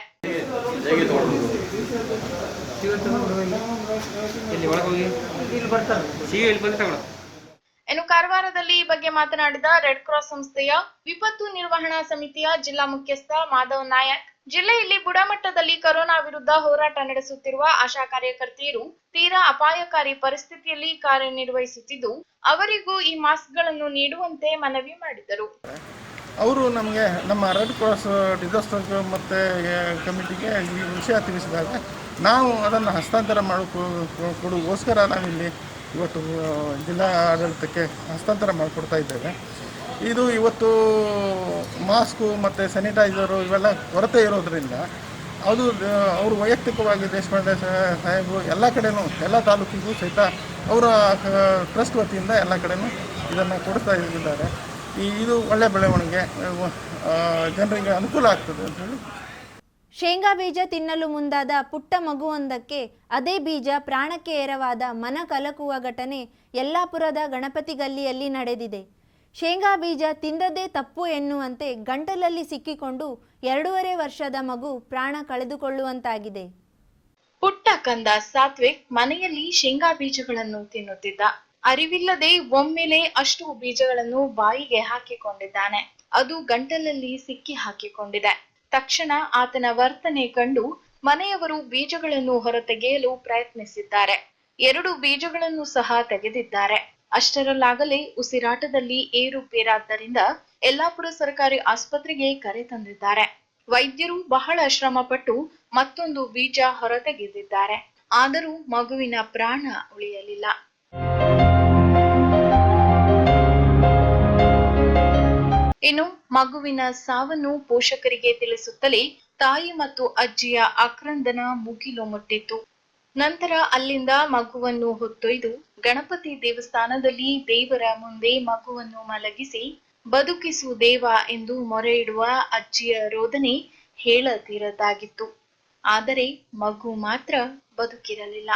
ಇನ್ನು ಕಾರವಾರದಲ್ಲಿ ಈ ಬಗ್ಗೆ ಮಾತನಾಡಿದ ರೆಡ್ ಕ್ರಾಸ್ ಸಂಸ್ಥೆಯ ವಿಪತ್ತು ನಿರ್ವಹಣಾ ಸಮಿತಿಯ ಜಿಲ್ಲಾ ಮುಖ್ಯಸ್ಥ ಮಾಧವ್ ನಾಯಕ್ ಜಿಲ್ಲೆಯಲ್ಲಿ ಬುಡಮಟ್ಟದಲ್ಲಿ ಕೊರೋನಾ ವಿರುದ್ಧ ಹೋರಾಟ ನಡೆಸುತ್ತಿರುವ ಆಶಾ ಕಾರ್ಯಕರ್ತೆಯರು ತೀರಾ ಅಪಾಯಕಾರಿ ಪರಿಸ್ಥಿತಿಯಲ್ಲಿ ಕಾರ್ಯನಿರ್ವಹಿಸುತ್ತಿದ್ದು, ಅವರಿಗೂ ಈ ಮಾಸ್ಕ್ಗಳನ್ನು ನೀಡುವಂತೆ ಮನವಿ ಮಾಡಿದರು. ಅವರು ನಮಗೆ ನಮ್ಮ ರೆಡ್ ಕ್ರಾಸ್ ಡಿಸಾಸ್ಟರ್ ಮತ್ತು ಕಮಿಟಿಗೆ ಈ ವಿಷಯ ತಿಳಿಸಿದಾಗ, ನಾವು ಅದನ್ನು ಹಸ್ತಾಂತರ ಮಾಡಿ ಕೊಡುಗೋಸ್ಕರ ನಾವಿಲ್ಲಿ ಇವತ್ತು ಜಿಲ್ಲಾ ಆಡಳಿತಕ್ಕೆ ಹಸ್ತಾಂತರ ಮಾಡಿಕೊಡ್ತಾ ಇದ್ದೇವೆ. ಇದು ಇವತ್ತು ಮಾಸ್ಕು ಮತ್ತು ಸ್ಯಾನಿಟೈಸರು ಇವೆಲ್ಲ ಕೊರತೆ ಇರೋದ್ರಿಂದ ಅದು ಅವರು ವೈಯಕ್ತಿಕವಾಗಿ ದೇಶಪಾಂಡೆ ಸಾಹೇಬು ಎಲ್ಲ ಕಡೆನೂ, ಎಲ್ಲ ತಾಲೂಕಿಗೂ ಸಹಿತ ಅವರ ಟ್ರಸ್ಟ್ ವತಿಯಿಂದ ಎಲ್ಲ ಕಡೆನೂ ಇದನ್ನು ಕೊಡ್ತಾ ಇದ್ದಾರೆ. ಈ, ಇದು ಒಳ್ಳೆ ಬೆಳವಣಿಗೆ ಜನರಿಗೆ ಅನುಕೂಲ ಆಗ್ತದೆ ಅಂತ ಹೇಳಿ. ಶೇಂಗಾ ಬೀಜ ತಿನ್ನಲು ಮುಂದಾದ ಪುಟ್ಟ ಮಗುವೊಂದಕ್ಕೆ ಅದೇ ಬೀಜ ಪ್ರಾಣಕ್ಕೆ ಏರವಾದ ಮನ ಕಲಕುವ ಘಟನೆ ಯಲ್ಲಾಪುರದ ಗಣಪತಿ ಗಲ್ಲಿಯಲ್ಲಿ ನಡೆದಿದೆ. ಶೇಂಗಾ ಬೀಜ ತಿಂದದ್ದೇ ತಪ್ಪು ಎನ್ನುವಂತೆ ಗಂಟಲಲ್ಲಿ ಸಿಕ್ಕಿಕೊಂಡು ಎರಡೂವರೆ ವರ್ಷದ ಮಗು ಪ್ರಾಣ ಕಳೆದುಕೊಳ್ಳುವಂತಾಗಿದೆ. ಪುಟ್ಟ ಕಂದ ಸಾತ್ವಿಕ್ ಮನೆಯಲ್ಲಿ ಶೇಂಗಾ ಬೀಜಗಳನ್ನು ತಿನ್ನುತ್ತಿದ್ದ. ಅರಿವಿಲ್ಲದೆ ಒಮ್ಮೆಲೆ ಅಷ್ಟು ಬೀಜಗಳನ್ನು ಬಾಯಿಗೆ ಹಾಕಿಕೊಂಡಿದ್ದಾನೆ. ಅದು ಗಂಟಲಲ್ಲಿ ಸಿಕ್ಕಿ ಹಾಕಿಕೊಂಡಿದೆ. ತಕ್ಷಣ ಆತನ ವರ್ತನೆ ಕಂಡು ಮನೆಯವರು ಬೀಜಗಳನ್ನು ಹೊರತೆಗೆಯಲು ಪ್ರಯತ್ನಿಸಿದ್ದಾರೆ. ಎರಡು ಬೀಜಗಳನ್ನು ಸಹ ತೆಗೆದಿದ್ದಾರೆ. ಅಷ್ಟರಲ್ಲಾಗಲೇ ಉಸಿರಾಟದಲ್ಲಿ ಏರುಪೇರಾದ್ದರಿಂದ ಯಲ್ಲಾಪುರ ಸರ್ಕಾರಿ ಆಸ್ಪತ್ರೆಗೆ ಕರೆ ತಂದಿದ್ದಾರೆ. ವೈದ್ಯರು ಬಹಳ ಶ್ರಮಪಟ್ಟು ಮತ್ತೊಂದು ಬೀಜ ಹೊರತೆಗೆದಿದ್ದಾರೆ. ಆದರೂ ಮಗುವಿನ ಪ್ರಾಣ ಉಳಿಯಲಿಲ್ಲ. ಇನ್ನು ಮಗುವಿನ ಸಾವನ್ನು ಪೋಷಕರಿಗೆ ತಿಳಿಸುತ್ತಲೇ ತಾಯಿ ಮತ್ತು ಅಜ್ಜಿಯ ಆಕ್ರಂದನ ಮುಗಿಲು ಮುಟ್ಟಿತ್ತು. ನಂತರ ಅಲ್ಲಿಂದ ಮಗುವನ್ನು ಹೊತ್ತೊಯ್ದು ಗಣಪತಿ ದೇವಸ್ಥಾನದಲ್ಲಿ ದೇವರ ಮುಂದೆ ಮಗುವನ್ನು ಮಲಗಿಸಿ ಬದುಕಿಸು ದೇವ ಎಂದು ಮೊರೆ ಇಡುವ ಅಜ್ಜಿಯ ರೋದನೆ ಹೇಳತೀರದಾಗಿತ್ತು ಆದರೆ ಮಗು ಮಾತ್ರ ಬದುಕಿರಲಿಲ್ಲ.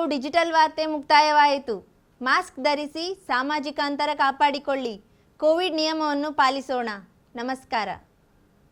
ಮುಂಜಾವು ಡಿಜಿಟಲ್ ವಾರ್ತೆ ಮುಕ್ತಾಯವಾಯಿತು. ಮಾಸ್ಕ್ ಧರಿಸಿ ಸಾಮಾಜಿಕ ಅಂತರ ಕಾಪಾಡಿಕೊಳ್ಳಿ. ಕೋವಿಡ್ ನಿಯಮವನ್ನು ಪಾಲಿಸೋಣ. ನಮಸ್ಕಾರ.